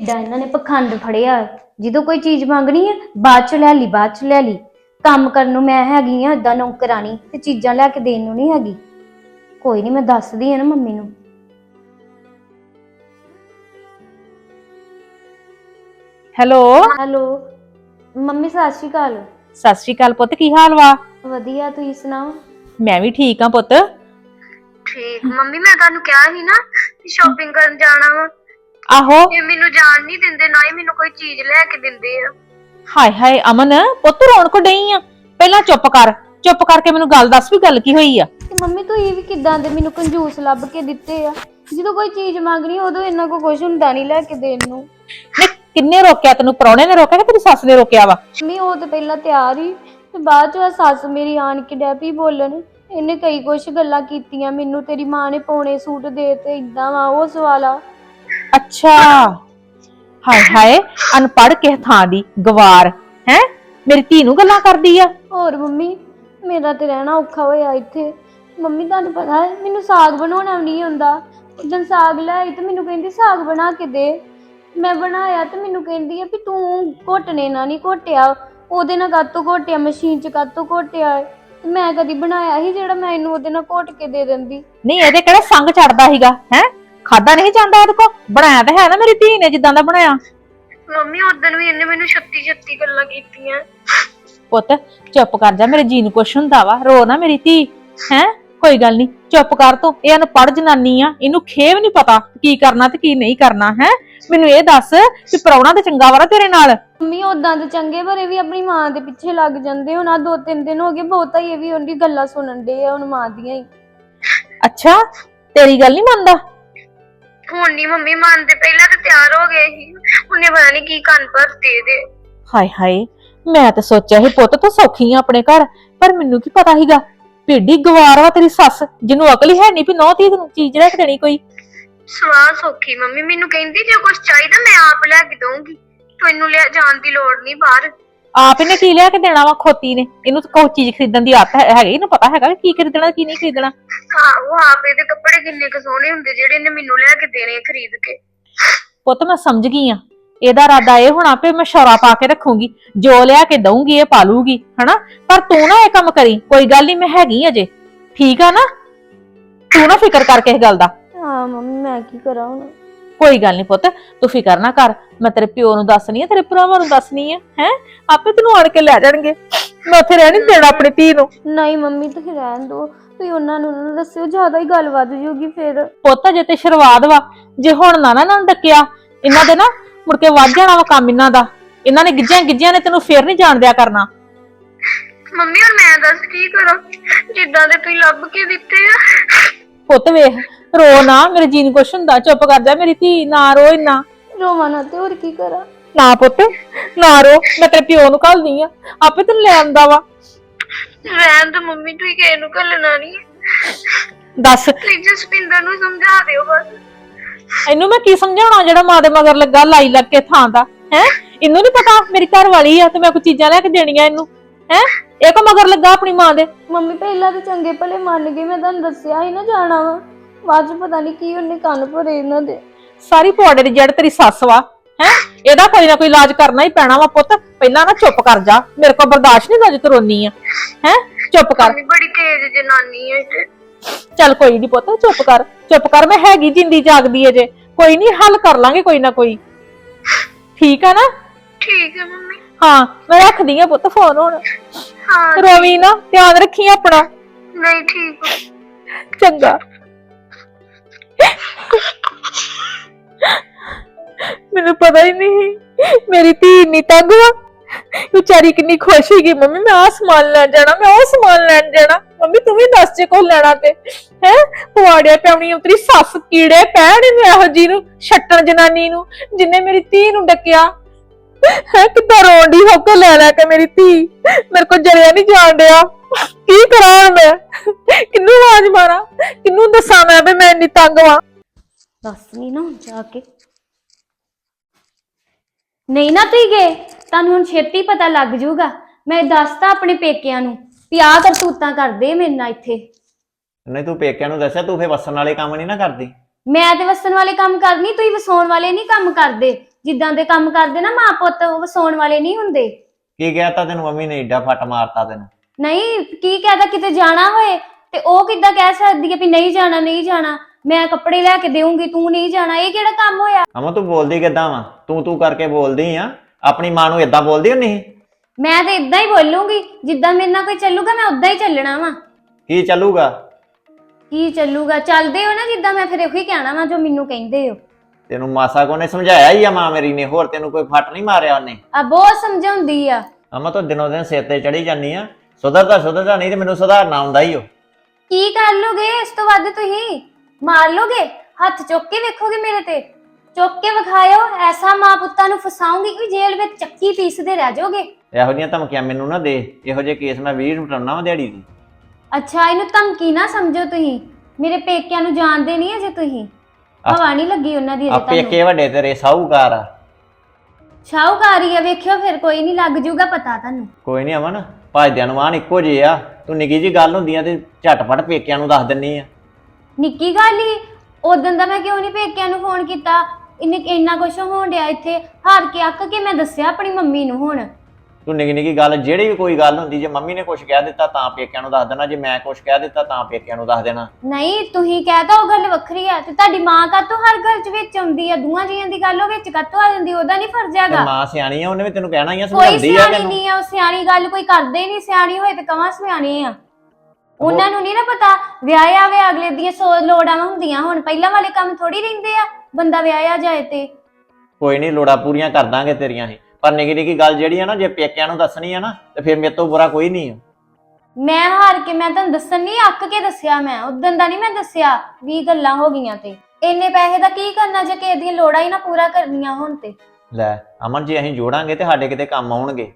ਡਾ ਇਹਨਾਂ ਨੇ ਪਖੰਡ ਫੜਿਆ ਜਦੋਂ ਕੋਈ ਚੀਜ਼ ਮੰਗਣੀ ਹੈ ਬਾਅਦ ਚ ਲੈ ਲਈ ਬਾਅਦ ਚ ਲੈ ਲਈ। ਕੰਮ ਕਰਨ ਨੂੰ ਮੈਂ ਹੈਗੀ ਆ ਏਦਾਂ ਨੌਕਰਾਨੀ ਤੇ ਚੀਜ਼ਾਂ ਲੈ ਕੇ ਦੇਣ ਨੂੰ ਨਹੀਂ ਹੈਗੀ। ਕੋਈ ਨਹੀਂ ਮੈਂ ਦੱਸਦੀ ਆ ਨਾ ਮੰਮੀ ਨੂੰ। ਹੈਲੋ? ਹੈਲੋ? ਮੰਮੀ ਸਤਿ ਸ਼੍ਰੀ ਅਕਾਲ। ਸਤਿ ਸ਼੍ਰੀ ਅਕਾਲ ਪੁੱਤ ਕੀ ਹਾਲ ਵਾ? ਵਧੀਆ ਤੁਸੀਂ ਸੁਣਾਓ? ਮੈਂ ਵੀ ਠੀਕ ਆ ਪੁੱਤ। ਠੀਕ। ਮੰਮੀ ਮੈਂ ਤੁਹਾਨੂੰ ਕਿਹਾ ਸੀ ਨਾ ਸ਼ਾਪਿੰਗ ਕਰਨ ਜਾਣਾ ਵਾ। ਆਹੋ। ਇਹ ਮੈਨੂੰ ਜਾਣ ਨਹੀਂ ਦਿੰਦੇ ਨਾ ਹੀ ਮੈਨੂੰ ਕੋਈ ਚੀਜ਼ ਲੈ ਕੇ ਦਿੰਦੇ ਆ। ਹਾਏ ਹਾਏ ਅਮਨ ਪੁੱਤ ਰੋਣ ਕੋ ਡਈ ਆ। ਪਹਿਲਾਂ ਚੁੱਪ ਕਰ ਚੁੱਪ ਕਰਕੇ ਮੈਨੂੰ ਗੱਲ ਦੱਸ ਵੀ ਗੱਲ ਕੀ ਹੋਈ ਆ। ਤੇ ਮੰਮੀ ਤੁਸੀਂ ਵੀ ਕਿਦਾਂ ਦੇ ਮੈਨੂੰ ਕੰਜੂਸ ਲੱਭ ਕੇ ਦਿੱਤੇ ਆ? ਜਦੋਂ ਕੋਈ ਚੀਜ਼ ਮੰਗਣੀ ਉਦੋਂ ਇਹਨਾਂ ਕੋ ਕੁਝ ਹੁੰਦਾ ਨਹੀਂ ਲੈ ਕੇ ਦੇਣ ਨੂੰ। ਨੇ ਕਿੰਨੇ ਰੋਕਿਆ ਤੈਨੂੰ? ਪਰੌਣੇ ਨੇ ਰੋਕਿਆ ਕਿ ਤੇਰੀ ਸੱਸ ਨੇ ਰੋਕਿਆ ਵਾ? ਮੰਮੀ ਉਹ ਤੇ ਪਹਿਲਾਂ ਤਿਆਰ ਹੀ। ਤੇ ਬਾਅਦ ਚ ਆਹ ਸੱਸ ਮੇਰੀ ਆਣ ਕੇ ਡੈਪੀ ਬੋਲਣ। ਇਹਨੇ ਕਈ ਕੁਛ ਗੱਲਾਂ ਕੀਤੀਆਂ ਮੈਨੂੰ ਤੇਰੀ ਮਾਂ ਨੇ ਪੌਣੇ ਸੂਟ ਦੇ ਤੇ ਇਦਾਂ ਵਾ ਉਹ ਸਵਾਲਾ ਅੱਛਾ। ਹਾਏ ਹਾਏ ਅਨਪੜ ਕਿਸ ਥਾਂ ਦੀ ਗਵਾਰ ਹੈ? ਮੇਰੀ ਧੀ ਨੂੰ ਗੱਲਾਂ ਕਰਦੀ ਆ। ਹੋਰ ਮੰਮੀ ਮੇਰਾ ਤੇ ਰਹਿਣਾ ਔਖਾ ਹੋਇਆ ਇੱਥੇ। ਮੰਮੀ ਤੁਹਾਨੂੰ ਪਤਾ ਹੈ ਮੈਨੂੰ ਸਾਗ ਬਣਾਉਣਾ ਵੀ ਨਹੀਂ ਆਉਂਦਾ। ਜਦੋਂ ਸਾਗ ਲਿਆਈ ਤੇ ਮੈਨੂੰ ਕਹਿੰਦੀ ਸਾਗ ਬਣਾ ਕੇ ਦੇ। ਮੈਂ ਬਣਾਇਆ ਤੇ ਮੈਨੂੰ ਕਹਿੰਦੀ ਆ ਵੀ ਤੂੰ ਘੋਟਣੇ ਨਾਲ ਨਹੀਂ ਘੋਟਿਆ। ਉਹਦੇ ਨਾਲ ਕਾਤੋਂ ਘੋਟਿਆ? ਮਸ਼ੀਨ 'ਚ ਕਾਤੋਂ ਘੋਟਿਆ ਹੈ? ਤੇ ਮੈਂ ਕਦੀ ਬਣਾਇਆ ਹੀ ਜਿਹੜਾ ਮੈਂ ਇਹਨੂੰ ਉਹਦੇ ਨਾਲ ਘੋਟ ਕੇ ਦੇ ਦਿੰਦੀ। ਨਹੀਂ ਇਹਦੇ ਕਿਹੜਾ ਸੰਗ ਚੜਦਾ ਸੀਗਾ ਹੈ? ਖਾਦਾ ਨਹੀਂ ਜਾਂਦਾ ਇਹਦੇ ਕੋ ਬਣਾਇਆ ਤਾਂ ਹੈ ਨਾ ਮੇਰੀ ਧੀ ਨੇ ਜਿੱਦਾਂ ਦਾ ਬਣਾਇਆ। ਮੰਮੀ ਉਦੋਂ ਵੀ ਇਹਨੇ ਮੈਨੂੰ ਛੱਤੀ ਛੱਤੀ ਗੱਲਾਂ ਕੀਤੀਆਂ। ਪੁੱਤ ਚੁੱਪ ਕਰ ਜਾ ਮੇਰੇ ਜੀ ਨੂੰ ਕੁਛ ਹੁੰਦਾ ਵਾ। ਰੋ ਨਾ ਮੇਰੀ ਧੀ ਹੈ? ਕੋਈ ਗੱਲ ਨਹੀਂ ਚੁੱਪ ਕਰ ਤੂੰ। ਇਹ ਅਨਪੜ੍ਹ ਜਨਾਨੀ ਆ ਇਹਨੂੰ ਖੇਵ ਨਹੀਂ ਪਤਾ ਕੀ ਕਰਨਾ ਤੇ ਕੀ ਨਹੀਂ ਕਰਨਾ ਹੈ? ਮੈਨੂੰ ਇਹ ਦੱਸ ਕਿ ਪ੍ਰਾਹੁਣਾ ਤੇ ਚੰਗਾ ਵਾ ਨਾ ਤੇਰੇ ਨਾਲ। ਮੰਮੀ ਉਦਾਂ ਦੇ ਚੰਗੇ ਭਰੇ ਵੀ ਆਪਣੀ ਮਾਂ ਦੇ ਪਿੱਛੇ ਲੱਗ ਜਾਂਦੇ ਹੁਣ। ਆਹ ਦੋ ਤਿੰਨ ਦਿਨ ਹੋ ਗਏ ਬਹੁਤਾ ਹੀ ਇਹ ਵੀ ਉਹਦੀ ਗੱਲਾਂ ਸੁਣਨ ਦੇ ਆ ਹੁਣ ਮਾਂ ਦੀਆਂ ਹੀ। ਅੱਛਾ ਤੇਰੀ ਗੱਲ ਨਹੀਂ ਮੰਨਦਾ? ਹੁਣ ਨਹੀਂ ਮੰਮੀ ਮੰਨਦੇ ਪਹਿਲਾਂ ਤਾਂ ਤਿਆਰ ਹੋ ਗਏ ਸੀ। ਉਹਨੇ ਪਤਾ ਨਹੀਂ ਕੀ ਕੰਨ ਭਰਤੇ ਇਹਦੇ। ਹਾਏ ਹਾਏ ਮੈਂ ਤਾਂ ਸੋਚਿਆ ਸੀ ਪੁੱਤ ਤੂੰ ਸੌਖੀ ਆ ਆਪਣੇ ਘਰ ਪਰ ਮੈਨੂੰ ਕੀ ਪਤਾ ਸੀਗਾ? ਭੇਡੀ ਗਵਾਰ ਤੇਰੀ ਸੱਸ ਜਿਹਨੂੰ ਅਕਲ ਹੀ ਹੈ ਨਹੀਂ ਵੀ ਨੌ ਤੀ ਤੈਨੂੰ ਚੀਜ਼ ਕੇ ਦੇਣੀ ਕੋਈ। ਸਵਾਹ ਸੌਖੀ ਮੰਮੀ ਮੈਨੂੰ ਕਹਿੰਦੀ ਜੇ ਕੁਝ ਚਾਹੀਦਾ ਮੈਂ ਆਪ ਲੈ ਕੇ ਦਊਂਗੀ। ਤੈਨੂੰ ਲੈ ਜਾਣ ਦੀ ਲੋੜ ਨਹੀਂ ਬਾਹਰ। ਆਪ ਇਹਨੇ ਕੀ ਲਿਆ ਕੇ ਦੇਣਾ ਵਾ ਖੋਤੀ ਨੇ? ਇਹਨੂੰ ਤਾਂ ਕੋਈ ਚੀਜ਼ ਖਰੀਦਣ ਦੀ ਆਦਤ ਹੈ- ਹੈਗੀ ਇਹਨੂੰ ਪਤਾ ਹੈਗਾ ਕੀ ਖਰੀਦਣਾ ਕੀ ਨਹੀਂ ਖਰੀਦਣਾ। ਹਾਂ ਉਹ ਆਪ ਇਹਦੇ ਕੱਪੜੇ ਕਿੰਨੇ ਕੁ ਸੋਹਣੇ ਹੁੰਦੇ ਜਿਹੜੇ ਇਹਨੇ ਮੈਨੂੰ ਲੈ ਕੇ ਦੇਣੇ ਆ ਖਰੀਦ ਕੇ। ਪੁੱਤ ਮੈਂ ਸਮਝ ਗਈ ਆ। ਇਹਦਾ ਇਰਾਦਾ ਇਹ ਹੋਣਾ ਵੀ ਮੈਂ ਸ਼ੌਰਾ ਪਾ ਕੇ ਰੱਖੂੰਗੀ। ਜੋ ਲਿਆ ਕੇ ਦਊਂਗੀ ਇਹ ਪਾ ਲੂਗੀ ਹਨਾ? ਪਰ ਤੂੰ ਨਾ ਇਹ ਕੰਮ ਕਰੀ। ਕੋਈ ਗੱਲ ਨਹੀਂ ਮੈਂ ਹੈਗੀ ਅਜੇ ਠੀਕ ਆ ਨਾ? ਤੂੰ ਨਾ ਫਿਕਰ ਕਰ ਕਿਸੇ ਗੱਲ ਦਾ। ਹਾਂ ਮੰਮੀ ਮੈਂ ਕੀ ਕਰਾਂ ਹੁਣ? ਕੋਈ ਗੱਲ ਨਹੀਂ ਪੁੱਤ ਤੂੰ ਫਿਕਰ ਨਾ ਕਰ ਮੈਂ ਤੇਰੇ ਪਿਓ ਨੂੰ ਦੱਸਣੀ ਆ ਤੇਰੇ ਭਰਾਵਾਂ ਨੂੰ ਦੱਸਣੀ ਆ ਹੈ? ਆਪੇ ਤੈਨੂੰ ਆਣ ਕੇ ਲੈ ਜਾਣਗੇ। ਮੈਂ ਉੱਥੇ ਰਹਿ ਨਹੀਂ ਦੇਣਾ ਆਪਣੀ ਧੀ ਨੂੰ। ਨਹੀਂ ਮੰਮੀ ਤੁਸੀਂ ਰਹਿਣ ਦਿਓ। ਤੁਸੀਂ ਉਹਨਾਂ ਨੂੰ ਨਾ ਦੱਸਿਓ ਜ਼ਿਆਦਾ ਹੀ ਗੱਲ ਵੱਧ ਜਾਊਗੀ ਫਿਰ। ਪੁੱਤ ਜੇ ਤੇ ਸ਼ੁਰੂਆਤ ਵਾ ਜੇ ਹੁਣ ਨਾ ਨਾ ਇਹਨਾਂ ਨੂੰ ਡੱਕਿਆ ਇਹਨਾਂ ਦੇ ਨਾ ਮੁੜ ਕੇ ਵੱਧ ਜਾਣਾ ਵਾ ਕੰਮ ਇਹਨਾਂ ਦਾ। ਇਹਨਾਂ ਨੇ ਗਿੱਜਿਆਂ ਗਿੱਜਿਆਂ ਨੇ ਤੈਨੂੰ ਫੇਰ ਨਹੀਂ ਜਾਣ ਦਿਆ ਕਰਨਾ। ਮੰਮੀ ਹੁਣ ਮੈਂ ਦੱਸ ਕੀ ਕਰਾਂ? ਜਿੱਦਾਂ ਦੇ ਤੁਸੀਂ ਲੱਭ ਕੇ ਦਿੱਤੇ ਆ। ਪੁੱਤ ਵੇਖ ਰੋ ਨਾ ਮੇਰੇ ਜੀ ਨੂੰ ਕੁਛ ਹੁੰਦਾ ਚੁੱਪ ਕਰ ਜਾ ਮੇਰੀ ਧੀ ਨਾ ਰੋ ਇੰਨਾ। ਰੋਵਾਂ ਨਾ ਤੇ ਹੋਰ ਕੀ ਕਰਾਂ? ਨਾ ਪੁੱਤ ਨਾ ਰੋ ਮੈਂ ਤੇਰੇ ਪਿਓ ਨੂੰ ਘੱਲਦੀ ਆ ਆਪੇ ਤੈਨੂੰ ਲੈ ਆਂਦਾ ਵਾ। ਰਹਿਣ ਦੋ ਮੰਮੀ ਤੁਸੀਂ ਕਿਸੇ ਨੂੰ ਘੱਲਣਾ ਨਹੀਂ ਦੱਸ। ਤੁਸੀਂ ਜਸਪਿੰਦਰ ਨੂੰ ਸਮਝਾ ਦਿਓ ਬਸ। ਇਹਨੂੰ ਮੈਂ ਕੀ ਸਮਝਾਉਣਾ ਜਿਹੜਾ ਮਾਂ ਦੇ ਮਗਰ ਲੱਗਾ ਲਾਈ ਲੱਗ ਕੇ ਥਾਂ ਦਾ ਹੈ? ਇਹਨੂੰ ਨਹੀਂ ਪਤਾ ਮੇਰੀ ਘਰ ਵਾਲੀ ਆ ਤੇ ਮੈਂ ਕੋਈ ਚੀਜ਼ਾਂ ਲੈ ਕੇ ਦੇਣੀਆਂ ਇਹਨੂੰ ਹੈ? ਇਹ ਕੋ ਮਗਰ ਲੱਗਾ ਆਪਣੀ ਮਾਂ ਦੇ। ਮੰਮੀ ਪਹਿਲਾਂ ਤਾਂ ਚੰਗੇ ਭਲੇ ਮੰਨ ਗਈ ਮੈਂ ਤੁਹਾਨੂੰ ਦੱਸਿਆ ਸੀ ਨਾ ਜਾਣਾ ਵਾ। ਬਾਅਦ ਚ ਪਤਾ ਨਹੀਂ ਕੀ ਉਹਨੇ ਕੰਨ ਭਰੇ ਇਹਨਾਂ ਦੇ। ਸਾਰੀ ਪੌੜੇ ਦੀ ਜੜ ਤੇਰੀ ਸੱਸ ਵਾ ਹੈ? ਇਹਦਾ ਕੋਈ ਨਾ ਕੋਈ ਇਲਾਜ ਕਰਨਾ ਹੀ ਪੈਣਾ ਵਾ ਪੁੱਤ। ਪਹਿਲਾਂ ਨਾ ਚੁੱਪ ਕਰ ਜਾ। ਮੇਰੇ ਕੋਲ ਬਰਦਾਸ਼ਤ ਨਹੀਂ ਲੱਜ ਰੋਨੀ ਆ। ਹੈ? ਚੁੱਪ ਕਰ। ਮੰਮੀ ਬੜੀ ਤੇਜ਼ ਜਨਾਨੀ ਹੈ ਤੇ ਚੱਲ ਕੋਈ ਨਹੀਂ ਪੁੱਤ ਚੁੱਪ ਕਰ। ਚੁੱਪ ਕਰ ਮੈਂ ਹੈਗੀ ਜਿੰਦੀ ਜਾਗਦੀ ਅਜੇ ਕੋਈ ਨਹੀਂ ਹੱਲ ਕਰ ਲਾਂਗੇ ਕੋਈ ਨਾ ਕੋਈ। ਠੀਕ ਆ ਨਾ? ਠੀਕ ਹੈ ਮੰਮੀ। ਹਾਂ ਮੈਂ ਰੱਖਦੀ ਆ ਪੁੱਤ ਫੋਨ ਹੁਣ। ਹਾਂ ਰੋਵੀ ਨਾ ਧਿਆਨ ਰੱਖੀ ਆਪਣਾ। ਨਹੀਂ ਠੀਕ। ਚੰਗਾ। ਮੈਨੂੰ ਪਤਾ ਹੀ ਨਹੀਂ। ਮੇਰੀ ਧੀ ਇੰਨੀ ਤੰਗ ਵਾ। ਵਿਚਾਰੀ ਕਿੰਨੀ ਖੁਸ਼ ਸੀਗੀ। ਮੰਮੀ, ਮੈਂ ਆਹ ਸਮਾਨ ਲੈਣ ਜਾਣਾ, ਮੈਂ ਉਹ ਸਮਾਨ ਲੈਣ ਜਾਣਾ। ਮੰਮੀ, ਤੂੰ ਵੀ ਦੱਸ ਜੇ ਕੋ ਲੈਣਾ ਤੇ। ਹੈ? ਪੁਆੜਿਆ ਪਿਆਉਣੀ ਉਤਰੀ ਸੱਸ ਕੀੜੇ ਪੈਣ ਇਹਨੂੰ ਇਹੋ ਜੀ ਨੂੰ, ਛੱਟਣ ਜਨਾਨੀ ਨੂੰ, ਜਿੰਨੇ ਮੇਰੀ ਧੀ ਨੂੰ ਡੱਕਿਆ। ਹੈ? ਕਿੱਦਾਂ ਰੋਂਡੀ ਹੋ ਕੇ ਲੈ ਲੈ ਕੇ ਮੇਰੀ ਧੀ। ਮੇਰੇ ਕੋ ਜਰਿਆ ਨਹੀਂ ਜਾਣ ਡਿਆ। ਕੀ ਕਰਾਂ ਮੈਂ? ਕਿੰਨੂੰ ਆਵਾਜ਼ ਮਾਰਾਂ? ਕਿੰਨੂੰ ਦੱਸਾਂ ਮੈਂ ਵੀ ਮੈਂ ਇੰਨੀ ਤੰਗ ਵਾਂ? ਦੱਸ ਨਹੀਂ ਨਾ ਜਾ ਕੇ। ਨਹੀਂ ਨਾ ਤੁਸੀਂ ਗਏ ਤੁਹਾਨੂੰ ਹੁਣ ਛੇਤੀ ਪਤਾ ਲੱਗ ਜਾਊਗਾ। ਮੈਂ ਦੱਸਤਾ ਆਪਣੇ ਪੇਕਿਆਂ ਨੂੰ ਵੀ ਆਹ ਕਰਤੂਤਾਂ ਕਰਦੇ ਮੇਰੇ ਨਾਲ ਇੱਥੇ। ਨਹੀਂ ਤੂੰ ਪੇਕਿਆਂ ਨੂੰ ਦੱਸਿਆ ਤੂੰ ਫੇ ਵਸਣ ਵਾਲੇ ਕੰਮ ਨਹੀਂ ਨਾ ਕਰਦੀ। ਮੈਂ ਤੇ ਵਸਣ ਵਾਲੇ ਕੰਮ ਕਰਨੀ ਤੁਸੀਂ ਵਸਾਉਣ ਵਾਲੇ ਨਹੀਂ ਕੰਮ ਕਰਦੇ। ਜਿੱਦਾਂ ਦੇ ਕੰਮ ਕਰਦੇ ਨਾ ਮਾਂ ਪੁੱਤ ਉਹ ਵਸਾਉਣ ਵਾਲੇ ਨਹੀਂ ਹੁੰਦੇ। ਕੀ ਕਹਿਤਾ ਤੈਨੂੰ ਮੰਮੀ ਨੇ ਏਡਾ ਫੱਟ ਮਾਰਤਾ ਤੈਨੂੰ? ਨਹੀਂ ਕੀ ਕਹਦਾ ਕਿਤੇ ਜਾਣਾ ਹੋਏ? ਤੇ ਉਹ ਕਿੱਦਾਂ ਕਹਿ ਸਕਦੀ ਹੈ ਵੀ ਨਹੀਂ ਜਾਣਾ ਨਹੀਂ ਜਾਣਾ? ਮੈਂ ਕੱਪੜੇ ਲੈ ਕੇ ਦੇਵਾਂਗੀ ਤੂੰ ਨਹੀਂ ਜਾਣਾ। ਇਹ ਕਿਹੜਾ ਕੰਮ ਹੋਇਆ? ਅਮਾ ਤੂੰ ਬੋਲਦੀ ਕਿੱਦਾਂ ਵਾ? ਤੂੰ ਤੂੰ ਕਰਕੇ ਬੋਲਦੀ ਆ। ਆਪਣੀ ਮਾਂ ਨੂੰ ਇਦਾਂ ਬੋਲਦੀ ਸੀ? ਮੈਂ ਤਾਂ ਇਦਾਂ ਹੀ ਬੋਲੂੰਗੀ। ਜਿੱਦਾਂ ਮੇਰੇ ਨਾਲ ਕੋਈ ਚੱਲੂਗਾ ਮੈਂ ਉਦਾਂ ਹੀ ਚੱਲਣਾ ਵਾ। ਕੀ ਚੱਲੂਗਾ? ਕੀ ਚੱਲੂਗਾ? ਚੱਲਦੇ ਹੋ ਨਾ ਜਿੱਦਾਂ ਮੈਂ ਫਿਰ ਉਹੀ ਕਹਿਣਾ ਵਾ ਜੋ ਮੈਨੂੰ ਕਹਿੰਦੇ ਹੋ। ਤੈਨੂੰ ਮਾਸਾ ਕੋ ਨੇ ਸਮਝਾਇਆ ਹੀ ਆ ਮਾਂ ਮੇਰੀ ਨੇ? ਹੋਰ ਤੈਨੂੰ ਕੋਈ ਫੱਟ ਨਹੀਂ ਮਾਰਿਆ ਉਹਨੇ? ਆ ਬਹੁਤ ਸਮਝਾਉਂਦੀ ਆ। ਅਮਾ ਤੂੰ ਦਿਨੋਂ ਦਿਨ ਸਿਰ ਤੇ ਚੜੀ ਜਾਂਦੀ ਆ। ਸੁਧਰਦਾ ਸੁਧਰਦਾ ਨਹੀਂ ਤੇ ਮੈਨੂੰ ਸੁਧਾਰਨਾ ਆਉਂਦਾ ਹੀ ਓ ਕੀ ਕਰ ਲੋਗੇ ਇਸ ਤੋਂ ਵੱਧ ਤੁਸੀਂ ਮਾਰ ਲੋਗੇ ਹੱਥ ਚੁੱਕ ਕੇ ਵੇਖੋਗੇ ਮੇਰੇ ਤੇ? ਚੁੱਕ ਕੇ ਵਿਖਾਇਓ ਐਸਾ ਮਾਂ ਪੁੱਤਾਂ ਨੂੰ ਫਸਾਉਂਗੀ ਕਿ ਜੇਲ੍ਹ ਵਿੱਚ ਚੱਕੀ ਪੀਸਦੇ ਰਹਿ ਜਾਓਗੇ। ਇਹੋ ਜਿਹੀਆਂ ਧਮਕੀਆਂ ਮੈਨੂੰ ਨਾ ਦੇ ਇਹੋ ਜਿਹੇ ਕੇਸ ਮੈਂ 20 ਮਟਾਉਣਾ ਵਾ ਦਿਹਾੜੀ ਦੀ। ਅੱਛਾ ਇਹਨੂੰ ਧਮਕੀ ਨਾ ਸਮਝੋ ਤੁਸੀਂ। ਮੇਰੇ ਪੇਕਿਆਂ ਨੂੰ ਜਾਣਦੇ ਨਹੀਂ ਅਜੇ ਤੁਸੀਂ। ਹਵਾ ਨਹੀਂ ਲੱਗੀ ਉਹਨਾਂ ਦੀ ਅਜੇ ਤੁਹਾਨੂੰ ਪੇਕੇ ਵੱਡੇ ਤੇਰੇ ਸਾਹੂਕਾਰ ਆ। ਸ਼ਾਹੂਕਾਰੀ ਆ ਵੇਖਿਓ ਫਿਰ ਕੋਈ ਨਹੀਂ ਲੱਗ ਜੂਗਾ ਪਤਾ ਤੁਹਾਨੂੰ। ਕੋਈ ਨਹੀਂ ਅਮਨ। ਭਾਜਦਿਆਂ ਨੂੰ ਆਣ ਇੱਕੋ ਜਿਹੇ ਆ। ਤੂੰ ਨਿੱਕੀ ਜੀ ਗੱਲ ਹੁੰਦੀ ਆ ਤੇ ਝਟਪਟ ਪੇਕਿਆਂ ਨੂੰ ਦੱਸ ਦਿੰਨੀ ਆ। ਨਿੱਕੀ ਗੱਲ ਹੀ ਉਦੋਂ ਦਾ ਮੈਂ ਕਿਉਂ ਨਹੀਂ ਪੇਕਿਆਂ ਨੂੰ ਫੋਨ ਕੀਤਾ? ਇੰਨੇ ਇੰਨਾ ਕੁਛ ਹੋਣ ਡਿਆ ਇੱਥੇ। ਹਾਰ ਕੇ ਅੱਕ ਕੇ ਮੈਂ ਦੱਸਿਆ ਆਪਣੀ ਮੰਮੀ ਨੂੰ ਹੁਣ। ਤੂੰ ਨਿੱਕੀ ਨਿੱਕੀ ਗੱਲ ਜਿਹੜੀ ਵੀ ਕੋਈ ਗੱਲ ਹੁੰਦੀ ਜੇ ਮੰਮੀ ਨੇ ਕੁਝ ਕਹਿ ਦਿੱਤਾ ਤਾਂ ਪੇਕਿਆਂ ਨੂੰ ਦੱਸ ਦੇਣਾ ਜੇ ਮੈਂ ਕੁਝ ਕਹਿ ਦਿੱਤਾ ਤਾਂ ਪੇਕਿਆਂ ਨੂੰ ਦੱਸ ਦੇਣਾ। ਨਹੀਂ ਤੁਸੀਂ ਕਹਿਤਾ ਉਹ ਗੱਲ ਵੱਖਰੀ ਆ ਤੇ ਤੁਹਾਡੀ ਮਾਂ ਕਾਤੋਂ ਹਰ ਘਰ ਚ ਵਿੱਚ ਆਉਂਦੀ ਆ? ਦੂਆਂ ਜੀਆਂ ਦੀ ਗੱਲ ਉਹ ਵਿੱਚ ਕਾਤੋਂ ਆ ਜਾਂਦੀ? ਉਹਦਾ ਨਹੀਂ ਫਰਜ਼ ਤੇ ਹੈਗਾ। ਮਾਂ ਸਿਆਣੀ ਆ ਉਹਨੇ ਵੀ ਤੈਨੂੰ ਕਹਿਣਾ ਹੀ ਆ ਕੋਈ ਸਮਝਾਉਂਦੀ ਆ ਸਿਆਣੀ ਤੈਨੂੰ। ਨਹੀਂ ਆ ਉਹ ਸਿਆਣੀ ਗੱਲ ਕੋਈ ਕਰਦੇ ਨਹੀਂ ਸਿਆਣੀ ਹੋਏ ਤੇ ਕਵਾਂ ਸਿਆਣੇ ਆ। ਉਹਨਾਂ ਨੂੰ ਨਹੀਂ ਨਾ ਪਤਾ ਵਿਆਹਿਆ ਵੇ ਅਗਲੇ ਦੀਆਂ ਸੋ ਲੋੜਾਂ ਹੁੰਦੀਆਂ ਹੁਣ। ਪਹਿਲਾਂ ਵਾਲੇ ਕੰਮ ਥੋੜੀ ਰਹਿੰਦੇ ਆ ਬੰਦਾ ਵਿਆਹਿਆ ਜਾਏ ਤੇ। ਕੋਈ ਨਹੀਂ ਲੋੜਾਂ ਪੂਰੀਆਂ ਕਰ ਦਾਂਗੇ ਤੇਰੀਆਂ ਹੀ ਪਰ ਨਿੱਕੀ ਨਿੱਕੀ ਗੱਲ ਜਿਹੜੀ ਆ ਨਾ ਜੇ ਪੇਕਿਆਂ ਨੂੰ ਦੱਸਣੀ ਆ ਨਾ ਤੇ ਫਿਰ ਮੇਰੇ ਤੋਂ ਬੁਰਾ ਕੋਈ ਨਹੀਂ ਆ। ਮੈਂ ਹਾਰ ਕੇ ਮੈਂ ਤੁਹਾਨੂੰ ਦੱਸਣ ਨਹੀਂ ਅੱਕ ਕੇ ਦੱਸਿਆ ਮੈਂ। ਉਦੋਂ ਦਾ ਨਹੀਂ ਮੈਂ ਦੱਸਿਆ ਵੀ ਗੱਲਾਂ ਹੋ ਗਈਆਂ ਤੇ। ਇੰਨੇ ਪੈਸੇ ਦਾ ਕੀ ਕਰਨਾ ਜੇ ਕਿਸੇ ਦੀਆਂ ਲੋੜਾਂ ਹੀ ਨਾ ਪੂਰਾ ਕਰਨੀਆਂ ਹੁਣ ਤੇ? ਲੈ ਅਮਨ ਜੀ ਅਸੀਂ ਜੋੜਾਂਗੇ ਤੇ ਸਾਡੇ ਕਿਤੇ ਕੰਮ ਆਉਣਗੇ।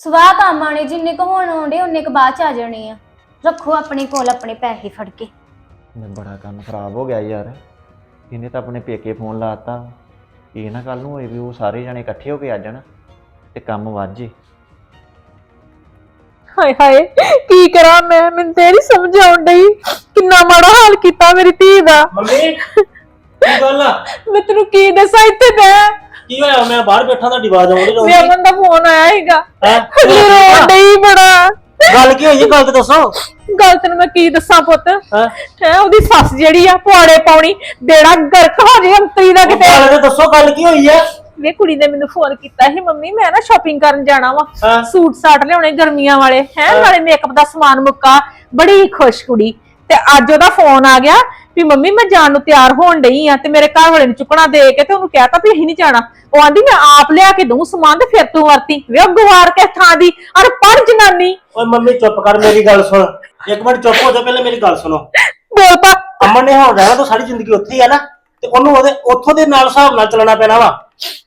ਸਵਾਹ ਕੰਮ ਆਣੇ ਜਿੰਨੇ ਕੁ ਹੋਣ ਆਉਂਦੇ ਉਹਨੇ ਕੁ ਬਾਅਦ ਚ ਆ ਜਾਣੇ ਆ। ਰੱਖੋ ਆਪਣੇ ਕੋਲ ਆਪਣੇ ਪੈਸੇ ਫੜ ਕੇ। ਮੈਂ ਬੜਾ ਕੰਮ ਖਰਾਬ ਹੋ ਗਿਆ ਯਾਰ। ਇਹਨੇ ਤਾਂ ਆਪਣੇ ਪੇਕੇ ਫੋਨ ਲਾਤਾ ਇਹ ਨਾ ਕੱਲ ਨੂੰ ਹੋਏ ਵੀ ਉਹ ਸਾਰੇ ਜਣੇ ਇਕੱਠੇ ਹੋ ਕੇ ਆ ਜਾਣ। ਤੇ ਕੰਮ ਵਾਜੇ ਹਾਏ ਹਾਏ ਕੀ ਕਰਾਂ ਮੈਂ? ਮੈਨੂੰ ਤੇ ਨਹੀਂ ਸਮਝ ਆਉਣ ਡਈ ਕਿੰਨਾ ਮਾੜਾ ਹਾਲ ਕੀਤਾ ਮੇਰੀ ਧੀ ਦਾ। ਮੰਮੀ ਕੀ ਗੱਲ ਆ? ਮੈਂ ਤੈਨੂੰ ਕੀ ਦੱਸਾਂ ਇੱਥੇ ਮੈਂ ਕੀ ਹੋਇਆ? ਮੈਂ ਬਾਹਰ ਬੈਠਾ ਤੁਹਾਡੀ ਆਵਾਜ਼ ਆਉਂਦੀ ਰਹੀ ਵਿਆਹਨ ਦਾ। ਫੋਨ ਆਇਆ ਸੀਗਾ। ਹੈਂ? ਰੋਣ ਡਈ ਬੜਾ। ਗੱਲ ਕੀ ਹੋਈ? ਹੈ ਗੱਲ ਤੇ ਦੱਸੋ। ਗੱਲ ਤੈਨੂੰ ਮੈਂ ਕੀ ਦੱਸਾਂ ਪੁੱਤ? ਹਾਂ? ਹੈ ਉਹਦੀ ਸੱਸ ਜਿਹੜੀ ਆ ਪੁਆੜੇ ਪਾਉਣੀ ਬੇੜਾ ਗਰਕ ਹੋ ਜੇ ਅੰਤਰੀ ਦਾ ਕਿਤੇ। ਗੱਲ ਤੇ ਦੱਸੋ ਗੱਲ ਕੀ ਹੋਈ ਹੈ ਵੇ ਕੁੜੀ ਨੇ ਮੈਨੂੰ ਫੋਨ ਕੀਤਾ ਸੀ ਮੰਮੀ ਮੈਂ ਨਾ ਸ਼ਾਪਿੰਗ ਕਰਨ ਜਾਣਾ ਵਾ। ਹਾਂ। ਸੂਟ ਸਾਟ ਲਿਆਉਣੇ ਗਰਮੀਆਂ ਵਾਲੇ। ਹੈ ਨਾਲੇ ਮੇਕਅਪ ਦਾ ਸਮਾਨ ਮੁੱਕਾ। ਬੜੀ ਖੁਸ਼ ਕੁੜੀ। ਤੇ ਅੱਜ ਉਹਦਾ ਫੋਨ ਆ ਗਿਆ ਵੀ ਮੰਮੀ ਮੈਂ ਜਾਣ ਨੂੰ ਤਿਆਰ ਹੋਣ ਡਈ ਆ ਤੇ ਮੇਰੇ ਘਰ ਵਾਲੇ ਨੂੰ ਚੁੱਕਣਾ ਦੇ ਕੇ ਤੇ ਉਹਨੂੰ ਕਹਿਤਾ ਵੀ ਅਸੀਂ ਨਹੀਂ ਜਾਣਾ। ਉਹ ਆਂਦੀ ਮੈਂ ਆਪ ਲਿਆ ਕੇ ਦਊਂ ਸਮਾਨ ਤੇ ਫਿਰ ਤੂੰ ਵਰਤੀ। ਵੇ ਉਹ ਗਵਾਰ ਕੇ ਥਾਂ ਦੀ? ਅਰ ਪੜ ਜਨਾਨੀ। ਓਏ ਮੰਮੀ ਚੁੱਪ ਕਰ ਮੇਰੀ ਗੱਲ ਸੁਣ। ਇੱਕ ਮਿੰਟ ਚੁੱਪ ਹੋ ਜਾ ਪਹਿਲੇ ਮੇਰੀ ਗੱਲ ਸੁਣੋ। ਬੋਲ ਪਾ। ਅਮਨ ਨੇ ਹੁਣ ਰਹਿਣਾ ਤਾਂ ਸਾਰੀ ਜ਼ਿੰਦਗੀ ਉੱਥੇ ਹੀ ਆ ਨਾ। ਤੇ ਉਹਨੂੰ ਉਹਦੇ ਉੱਥੋਂ ਦੇ ਨਾਲ ਹਿਸਾਬ ਨਾਲ ਚੱਲਣਾ ਪੈਣਾ ਵਾ।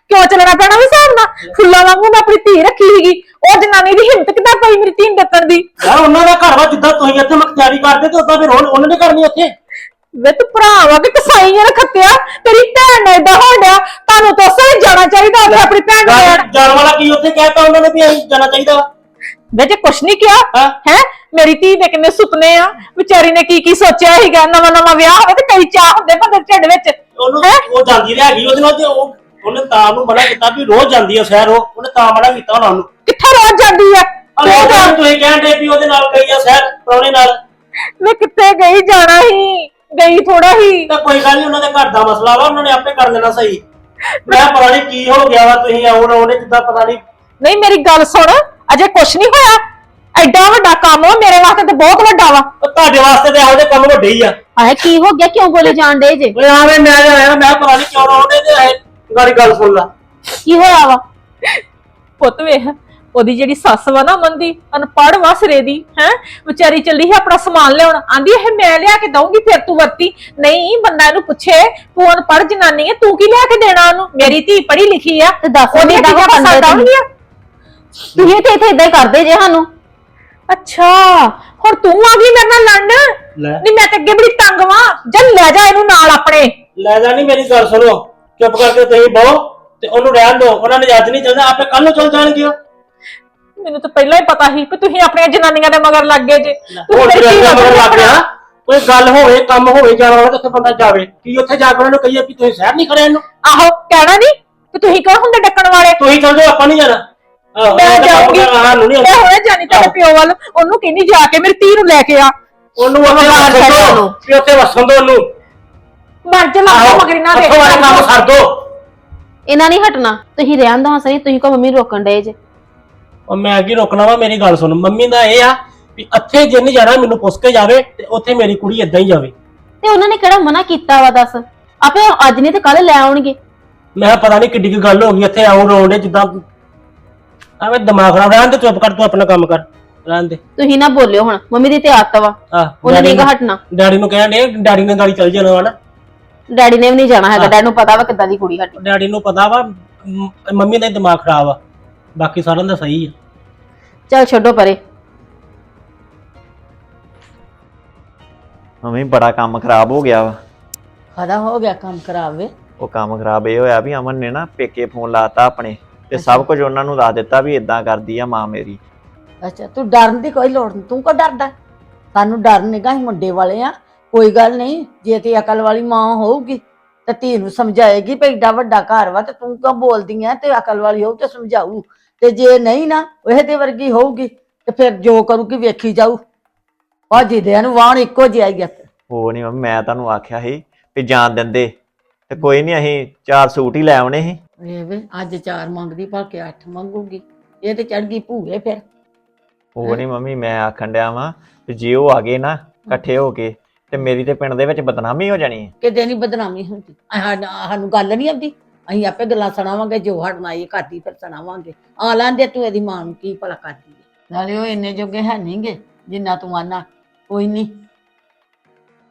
ਕਿਉਂ ਚੱਲਣਾ ਪੈਣਾ ਵੀ ਹਿਸਾਬ ਨਾਲ? ਫੁੱਲਾਂ ਵਾਂਗੂ ਮੈਂ ਆਪਣੀ ਧੀ ਰੱਖੀ ਸੀਗੀ। ਉਹ ਜਨਾਨੀ ਦੀ ਹਿੰਮਤ ਕਿੱਦਾਂ ਪਈ ਮੇਰੀ ਧੀ ਨੂੰ ਡੱਕਣ ਦੀ? ਯਾਰ ਉਹਨਾਂ ਦਾ ਘਰ ਵਾ ਜਿੱਦਾਂ ਤੁਸੀਂ ਇੱਥੇ ਮਖਤਿਆਰੀ ਕਰਦੇ ਤੇ ਉਦਾਂ ਫਿਰ ਹੁਣ ਉਹਨਾਂ ਨੇ ਕਰਨੀ ਉੱਥੇ। ਵੇ ਤੂੰ ਭਰਾ ਵਾ ਕਿ ਕਸਾਈ ਨੇ ਖੱਤਿਆ? ਤੇਰੀ ਭੈਣ ਨੇ ਏਦਾਂ ਹੋਣ ਡਿਆ। ਤੁਹਾਨੂੰ ਤਾਂ ਉਸੇ ਜਾਣਾ ਚਾਹੀਦਾ ਆਪਣੀ ਭੈਣ ਨੂੰ ਲੈਣ ਜਾਣ ਵਾਲਾ ਕੀ ਉੱਥੇ ਕਹਿਤਾ ਉਹਨਾਂ ਨੇ ਵੀ ਅਸੀਂ ਜਾਣਾ ਚਾਹੀਦਾ ਵਾ? ਜੇ ਕੁਛ ਨਹੀਂ ਕਿਹਾ। ਹਾਂ। ਮੇਰੀ ਧੀ ਦੇ ਕਿੰਨੇ ਸੁਪਨੇ ਆ। ਵਿਚਾਰੀ ਨੇ ਕੀ ਕੀ ਸੋਚਿਆ ਸੀਗਾ ਨਵਾਂ ਨਵਾਂ ਵਿਆਹ ਹੋਵੇ ਤੇ ਕਈ ਚਾਹ ਹੁੰਦੇ ਬੰਦੇ ਢਿੱਡ ਵਿੱਚ। ਉਹਨੂੰ ਹੈਂ? ਉਹ ਜਾਂਦੀ ਰਹਿ ਗਈ ਉਹਦੇ ਨਾਲ ਤੇ ਉਹ ਉਹਨੇ ਤਾਂ ਉਹਨੂੰ ਮਨਾ ਕੀਤਾ ਵੀ ਰੋਜ਼ ਜਾਂਦੀ ਆ ਸ਼ਹਿਰ ਉਹ। ਉਹਨੇ ਤਾਂ ਮਨਾ ਕੀਤਾ ਉਹਨਾਂ ਨੂੰ। ਕਿੱਥੇ ਰੋਜ਼ ਜਾਂਦੀ ਆ? ਤੂੰ ਦੱਸ, ਤੁਸੀਂ ਕਹਿੰਦੇ ਵੀ ਉਹਦੇ ਨਾਲ ਗਈ ਆ ਸ਼ਹਿਰ ਪ੍ਰਾਹੁਣੇ ਨਾਲ। ਮੈਂ ਕਿੱਥੇ ਗਈ ਜਾਣਾ ਹੀ। ਗਈ ਥੋੜਾ ਹੀ। ਤਾਂ ਕੋਈ ਗੱਲ ਨਹੀਂ ਉਹਨਾਂ ਦੇ ਘਰ ਦਾ ਮਸਲਾ ਵਾ ਉਹਨਾਂ ਨੇ ਆਪੇ ਕਰ ਲੈਣਾ ਸਹੀ। ਮੈਂ ਪਤਾ ਨਹੀਂ ਕੀ ਹੋ ਗਿਆ ਵਾ ਤੁਸੀਂ ਆਉਣ ਆਉਣੇ ਜਿੱਦਾਂ ਪਤਾ ਨਹੀਂ ਨਹੀਂ ਮੇਰੀ ਗੱਲ ਸੁਣ। ਅਜੇ ਕੁਛ ਨਹੀਂ ਹੋਇਆ। ਐਡਾ ਵੱਡਾ ਕੰਮ ਵਾ ਮੇਰੇ ਵਾਸਤੇ ਤੇ ਬਹੁਤ ਵੱਡਾ ਵਾ। ਉਹ ਤੁਹਾਡੇ ਵਾਸਤੇ ਤੇ ਇਹੋ ਜਿਹੇ ਕੰਮ ਵੱਡੇ ਹੀ ਆ। ਆਏ ਕੀ ਹੋ ਗਿਆ? ਕਿਉਂ ਬੋਲੇ ਜਾਂਦੇ ਜੇ? ਓਏ ਆਵੇਂ ਮੈਂ ਆਇਆ ਮੈਂ ਪਤਾ ਨਹੀਂ ਕਿਉਂ ਆਉਣੇ ਤੇ ਇਹ ਗਾੜੀ ਗੱਲ ਸੁਣ ਲਾ। ਕੀ ਹੋਇਆ ਵਾ? ਪੁੱਤ ਵੇਖ ਉਹਦੀ ਜਿਹੜੀ ਸੱਸ ਵਾ ਨਾ ਅਮਨ ਦੀ ਅਨਪੜ੍ਹ ਵਾ ਸਿਰੇ ਦੀ ਹੈ? ਵਿਚਾਰੀ ਚੱਲੀ ਸੀ ਆਪਣਾ ਸਮਾਨ ਲਿਆਉਣ। ਆਂਦੀ ਇਹ ਮੈਂ ਲਿਆ ਕੇ ਦਊਂਗੀ ਫਿਰ ਤੂੰ ਵਰਤੀ। ਨਹੀਂ ਬੰਦਾ ਇਹਨੂੰ ਪੁੱਛੇ ਤੂੰ ਅਨਪੜ੍ਹ ਜਨਾਨੀ ਹੈ ਤੂੰ ਕੀ ਲਿਆ ਕੇ ਦੇਣਾ ਉਹਨੂੰ? ਮੇਰੀ ਧੀ ਪੜ੍ਹੀ ਲਿਖੀ ਆ। ਤੇ ਦੱਸ ਕਿਉਂ ਪਸੰਦ ਕਰਦੇ ਆਉਣਗੀਆਂ ਤੁਸੀਂ ਤੇ ਇੱਥੇ ਇਦਾਂ ਹੀ ਕਰਦੇ ਜੇ ਸਾਨੂੰ। ਅੱਛਾ ਹੁਣ ਤੂੰ ਆ ਗਈ ਮੇਰੇ ਨਾਲ ਲੜਨ? ਲੈ। ਨਹੀਂ ਮੈਂ ਤੇ ਅੱਗੇ ਬੜੀ ਤੰਗ ਵਾਂ। ਜਦ ਲੈ ਜਾ ਇਹਨੂੰ ਨਾਲ ਆਪਣੇ। ਲੈ ਜਾ ਨਹੀਂ ਮੇਰੀ ਗੱਲ ਸੁਣੋ। ਚੁੱਪ ਕਰਕੇ ਤੁਸੀਂ ਬਹੁ ਤੇ ਉਹਨੂੰ ਰਹਿਣ ਦਿਓ। ਉਹਨਾਂ ਨੇ ਅੱਜ ਨਹੀਂ ਚੱਲਣਾ ਆਪੇ ਕੱਲ ਨੂੰ ਚੱਲ ਜਾਣਗੇ ਉਹ। ਮੈਨੂੰ ਤਾਂ ਪਹਿਲਾਂ ਹੀ ਪਤਾ ਸੀ ਕਿ ਤੁਸੀਂ ਆਪਣੀਆਂ ਜਨਾਨੀਆਂ ਦੇ ਮਗਰ ਲੱਗ ਗਏ ਜੇ। ਹੋਰ ਮਗਰ ਲੱਗ ਗਿਆ ਕੋਈ ਗੱਲ ਹੋਵੇ ਕੰਮ ਹੋਵੇ ਜਾਣ ਵਾਲਾ ਤੇ ਉੱਥੇ ਬੰਦਾ ਜਾਵੇ। ਕੀ ਉੱਥੇ ਜਾ ਕੇ ਉਹਨਾਂ ਨੂੰ ਕਹੀਏ ਵੀ ਤੁਸੀਂ ਸ਼ਹਿਰ ਨਹੀਂ ਖੜੇ ਇਹਨੂੰ? ਆਹੋ ਕਹਿਣਾ ਨਹੀਂ ਕਿ ਤੁਸੀਂ ਕੌਣ ਹੁੰਦੇ ਡੱਕਣ ਵਾਲੇ? ਤੁਸੀਂ ਚੱਲ ਜਾਓ ਆਪਾਂ ਨਹੀਂ ਜਾਣਾ। ਆਹੋ, ਮੈਂ ਇਹ ਤਾਂ ਕੰਮ ਜਾਊਂਗੀ ਕਰਨਾ ਸਾਨੂੰ ਨਹੀਂ ਮੈਂ ਹੁਣੇ ਜਾਣੀ ਤੁਹਾਡੇ ਪਿਓ ਵੱਲ ਉਹਨੂੰ ਕਹਿੰਦੀ ਜਾ ਕੇ ਮੇਰੀ ਧੀ ਨੂੰ ਲੈ ਕੇ ਆ। ਉਹਨੂੰ ਉੱਥੇ ਬਾਹਰ ਵਸਣ ਛੱਡੋ ਦਿਓ ਉਹਨੂੰ। ਵੀ ਉੱਥੇ ਵਸਣ ਦਿਓ ਉਹਨੂੰ। ਮਰ ਜਾ ਲੱਗ ਮਗਰ ਇਹਨਾਂ ਦੇ ਹੱਥੋਂ ਵਾਲੇ ਕੰਮ ਦੋ। ਇਹਨਾਂ ਨਹੀਂ ਹਟਣਾ ਤੁਸੀਂ ਰਹਿਣ ਦੋ ਸਹੀ ਤੁਸੀਂ ਕੋ ਮੰਮੀ ਨੂੰ ਰੋਕਣ ਡਏ ਜੇ। ਉਹ ਮੈਂ ਕੀ ਰੋਕਣਾ ਵਾ ਮੇਰੀ ਗੱਲ ਸੁਣ। ਮੰਮੀ ਦਾ ਇਹ ਆ ਵੀ ਇੱਥੇ ਜਿੰਨ ਜਾਣਾ ਮੈਨੂੰ ਪੁੱਛ ਕੇ ਜਾਵੇ ਤੇ ਉੱਥੇ ਮੇਰੀ ਕੁੜੀ ਇਦਾਂ ਹੀ ਜਾਵੇ। ਤੇ ਉਹਨਾਂ ਨੇ ਕਿਹੜਾ ਮਨਾ ਕੀਤਾ ਵਾ ਦੱਸ? ਆਪੇ ਅੱਜ ਨਹੀਂ ਤੇ ਕੱਲ ਲੈ ਆਉਣਗੇ। ਮੈਂ ਕਿਹਾ ਪਤਾ ਨਹੀਂ ਕਿੱਡੀ ਕੁ ਗੱਲ ਹੋ ਗਈ ਇੱਥੇ ਆਉਂ ਰੋਂਡੇ ਜਿੱਦਾਂ ਐਵੇਂ ਦਿਮਾਗ ਖਰਾਬ ਰਹਿਣ ਦੇ ਚੁੱਪ ਕਰ ਤੂੰ ਆਪਣਾ ਕੰਮ ਕਰ ਰਹਿਣ ਦੇ। ਤੁਸੀਂ ਨਾ ਬੋਲਿਓ ਹੁਣ ਮੰਮੀ ਦੀ ਤੇ ਆਦਤ ਵਾ। ਆਹ ਉਹਨੇ ਨੂੰ- ਹਟਣਾ। ਡੈਡੀ ਨੂੰ ਕਹਿਣ ਦੇ ਡੈਡੀ ਨੇ ਗਾੜੀ ਚੱਲ ਜਾਣਾ ਵਾ ਨਾ। ਡੈਡੀ ਨੇ ਵੀ ਨਹੀਂ ਜਾਣਾ ਹੈਗਾ ਹਾਂ। ਡੈਡੀ ਨੂੰ ਪਤਾ ਵਾ ਕਿੱਦਾਂ ਦੀ ਕੁੜੀ ਹਟ ਡੈਡੀ ਨੂੰ ਪਤਾ ਵਾ ਮ- ਮੰਮੀ ਦਾ ਹੀ ਦਿਮਾਗ ਖਰਾਬ ਆ। ਬਾਕੀ ਸਾਰਿਆਂ ਦਾ ਸਹੀ ਆ। ਚੱਲ ਛੱਡੋ ਪਰੇ। ਮੰਮੀ ਬੜਾ ਕੰਮ ਖਰਾਬ ਹੋ ਗਿਆ ਵਾ। ਖੜਾ ਹੋ ਗਿਆ ਕੰਮ ਖਰਾਬ ਵੇ। ਉਹ ਕੰਮ ਖਰਾਬ ਇਹ ਹੋਇਆ ਵੀ ਅਮਨ ਨੇ ਨਾ ਪੇਕੇ ਫੋਨ ਲਾਤਾ ਆਪਣੇ। ਤੇ ਸਭ ਕੁਝ ਉਹਨਾਂ ਨੂੰ ਦੱਸ ਦਿੱਤਾ ਵੀ ਇਦਾਂ ਕਰਦੀ ਆ ਮਾਂ ਮੇਰੀ। ਅੱਛਾ ਤੂੰ ਡਰਨ ਦੀ ਕੋਈ ਲੋੜ ਨਹੀਂ ਤੂੰ ਕੋ ਡਰਦਾ? ਸਾਨੂੰ ਡਰ ਨਿਗਾ ਹੀ ਮੁੰਡੇ ਵਾਲੇ ਆ ਕੋਈ ਗੱਲ ਨਹੀਂ ਜੇ ਤੇ ਅਕਲ ਵਾਲੀ ਮਾਂ ਹੋਊਗੀ ਤੇ ਧੀ ਨੂੰ ਸਮਝਾਏਗੀ ਵੀ ਏਡਾ ਵੱਡਾ ਘਰ ਵਾ ਤੇ ਤੂੰ ਕਿਉਂ ਬੋਲਦੀ ਆ ਤੇ ਅਕਲ ਵਾਲੀ ਹੋਊ ਤੇ ਸਮਝਾਊ। ਤੇ ਜੇ ਨਹੀਂ ਨਾ ਉਹ ਤੇ ਵਰਗੀ ਹੋਊਗੀ ਤੇ ਫਿਰ ਜੋ ਕਰੂਗੀ ਵੇਖੀ ਜਾਊ। ਭਾਜੀ ਦੇ ਨੂੰ ਵਾਣ ਇੱਕੋ ਜਿਹਾ ਹੀ ਆ ਉਹ ਨਹੀਂ ਮੈਂ ਤੁਹਾਨੂੰ ਆਖਿਆ ਸੀ ਵੀ ਜਾਣ ਦਿੰਦੇ ਤੇ ਕੋਈ ਨਹੀਂ ਅਸੀਂ ਚਾਰ ਸੂਟ ਹੀ ਲੈ ਆਉਣੇ ਸੀ। ਇਹ ਵੇ ਅੱਜ ਚਾਰ ਮੰਗਦੀ ਭਲ ਕੇ ਅੱਠ ਮੰਗੂਗੀ। ਇਹ ਤੇ ਚੜ ਗਈ ਭੂਏ ਫਿਰ। ਉਹ ਨਹੀਂ ਮੰਮੀ ਮੈਂ ਆਖਣ ਡਿਆ ਵਾਂ ਵੀ ਜੇ ਉਹ ਆ ਗਏ ਨਾ ਇਕੱਠੇ ਹੋ ਕੇ ਤੇ ਮੇਰੀ ਤੇ ਪਿੰਡ ਦੇ ਵਿੱਚ ਬਦਨਾਮੀ ਹੋ ਜਾਣੀ ਹੈ। ਕਿਤੇ ਨਹੀਂ ਬਦਨਾਮੀ ਹੁੰਦੀ। ਸਾਡਾ- ਸਾਨੂੰ ਗੱਲ ਨਹੀਂ ਆਉਂਦੀ। ਅਸੀਂ ਆਪੇ ਗੱਲਾਂ ਸੁਣਾਵਾਂਗੇ ਜੋ ਇਹ ਕਰਦੀ ਫਿਰ ਸੁਣਾਵਾਂਗੇ। ਆ ਲੈਂਦੇ ਤੂੰ ਇਹਦੀ ਮਾਂ ਨੂੰ ਕੀ ਭਲਾ ਕਰਦੀ ਹੈ। ਨਾਲੇ ਉਹ ਇੰਨੇ ਜੋਗੇ ਹੈ ਨਹੀਂਗੇ ਜਿੰਨਾ ਤੂੰ ਆਨਾ। ਕੋਈ ਨਹੀਂ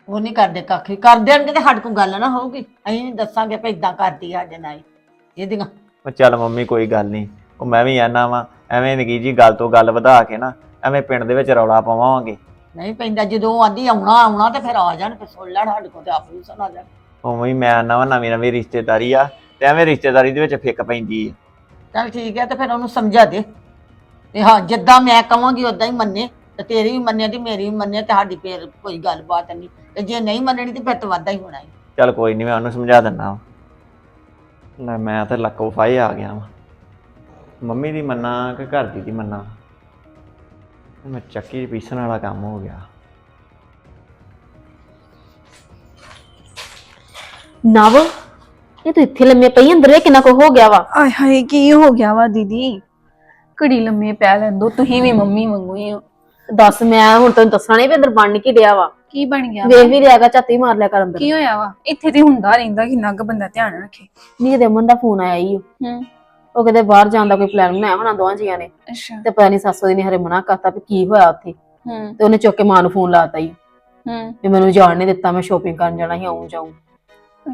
ਉਹ ਨਹੀਂ ਕਰਦੇ ਕੱਖ ਕਰ ਦੇਣਗੇ ਤੇ ਸਾਡੇ ਕੋਲ ਗੱਲ ਨਾ ਹੋਊਗੀ। ਅਸੀਂ ਨੀ ਦੱਸਾਂਗੇ ਵੀ ਇਦਾਂ ਕਰਦੀ ਆ ਸਾਡੇ ਨਾਲ। ਇਹਦੀਆਂ। ਉਹ ਚੱਲ ਮੰਮੀ ਕੋਈ ਗੱਲ ਨਹੀਂ। ਉਹ ਮੈਂ ਵੀ ਆਨਾ ਵਾਂ। ਐਵੇਂ ਨਗੀ ਜੀ ਗੱਲ ਤੋਂ ਗੱਲ ਵਧਾ ਕੇ ਨਾ ਐਵੇਂ ਪਿੰਡ ਦੇ ਵਿੱਚ ਰੌਲਾ ਪਾਵਾਂਗੇ। ਨਹੀਂ ਪੈਂਦਾ ਜਦੋਂ ਆਂਦੀ ਆਉਣਾ ਆਉਣਾ ਤੇ ਫਿਰ ਆ ਜਾਣ ਫਿਰ ਸੁਣ ਲੈਣ ਸਾਡੇ ਕੋਲ ਤੇ ਆਪ ਵੀ ਸੁਣਾ ਜਾਣ। ਉਵੇਂ ਹੀ ਮੈਂ ਆਨਾ ਵਾਂ ਨਵੀਂ ਨਵੀਂ ਰਿਸ਼ਤੇਦਾਰੀ ਆ ਤੇ ਐਵੇਂ ਰਿਸ਼ਤੇਦਾਰੀ ਦੇ ਵਿੱਚ ਫਿੱਕ ਪੈਂਦੀ ਹੈ ਚੱਲ ਠੀਕ ਹੈ ਤੇ ਫਿਰ ਉਹਨੂੰ ਸਮਝਾ ਦੇ। ਤੇ ਹਾਂ ਜਿੱਦਾਂ ਮੈਂ ਕਵਾਂਗੀ ਉਦਾਂ ਹੀ ਮੰਨੇ। ਤੇ ਤੇਰੀ ਵੀ ਮੰਨੇ ਤੇ ਮੇਰੀ ਵੀ ਮੰਨੇ ਤੇ ਸਾਡੀ ਫੇਰ ਕੋਈ ਗੱਲਬਾਤ ਨਹੀਂ। ਤੇ ਜੇ ਨਹੀਂ ਮੰਨਣੀ ਤੇ ਫਿਰ ਤਾਂ ਵਾਧਾ ਹੀ ਹੋਣਾ ਹੈ ਚੱਲ ਕੋਈ ਨਹੀਂ ਮੈਂ ਉਹਨੂੰ ਸਮਝਾ ਦਿੰਦਾ ਲੈ ਮੈਂ ਤਾਂ ਲੱਕੋ ਫਾਏ ਆ ਗਿਆ ਵਾਂ। ਮੰਮੀ ਦੀ ਮੰਨਾ ਕਿ ਘਰ ਦੀ ਦੀ ਮੰਨਾ? ਮੈਂ ਚੱਕੀ ਪੀਸਣ ਵਾਲਾ ਕੰਮ ਹੋ ਗਿਆ। ਨਵ ਇਹ ਤੂੰ ਇੱਥੇ ਲੰਮੇ ਪਈ ਅੰਦਰ ਵੇ ਕਿੰਨਾ ਕੋ ਹੋ ਗਿਆ ਵਾ? ਆਏ ਹਾਏ ਕੀ ਹੋ ਗਿਆ ਵਾ ਦੀਦੀ? ਘੜੀ ਲੰਮੇ ਪੈ ਲੈਂਦੋ ਤੁਸੀਂ ਵੀ ਮੰਮੀ ਵਾਂਗੂ ਹੀ ਹੋ। ਦੱਸ ਮੈਂ ਹੁਣ ਤੈਨੂੰ ਦੱਸਣਾ ਨਹੀਂ ਵੀ ਅੰਦਰ ਬਣ ਕੀ ਡਿਆ ਵਾ। ਕੀ ਬਣ ਗਿਆ ਵੇਖ ਵੀ ਰਿਆਗਾ ਝਾਤੀ ਮਾਰ ਲਿਆ ਕਰ ਅੰਦਰ। ਕੀ ਹੋਇਆ ਵਾ? ਇੱਥੇ ਤੇ ਹੁੰਦਾ ਰਹਿੰਦਾ ਕੁ ਬੰਦਾ ਧਿਆਨ ਰੱਖੇ। ਨਹੀਂ ਦੇ ਅਮਨ ਦਾ ਫੋਨ ਆਇਆ ਓ। ਹੂੰ। ਉਹ ਕਿਤੇ ਬਾਹਰ ਜਾਣ ਦਾ ਕੋਈ ਪਲਾਨ ਬਣਾਇਆ ਹੋਣਾ ਦੋਵਾਂ ਜੀਆਂ ਨੇ। ਅੱਛਾ। ਤੇ ਪਤਾ ਨਹੀਂ ਸੱਸੋ ਦੀ ਨੇ ਹਰੇ ਮਨਾ ਕਰਤਾ ਵੀ ਕੀ ਹੋਇਆ ਉੱਥੇ। ਹੂੰ। ਤੇ ਉਹਨੇ ਚੁੱਕ ਕੇ ਮਾਂ ਨੂੰ ਫੋਨ ਲਾਤਾ ਈ। ਹੂੰ। ਵੀ ਮੈਨੂੰ ਜਾਣ ਨਹੀਂ ਦਿੱਤਾ ਮੈਂ ਸ਼ੋਪਿੰਗ ਕਰਨ ਜਾਣਾ ਸੀ ਆਉਂ ਜਾਉਂ।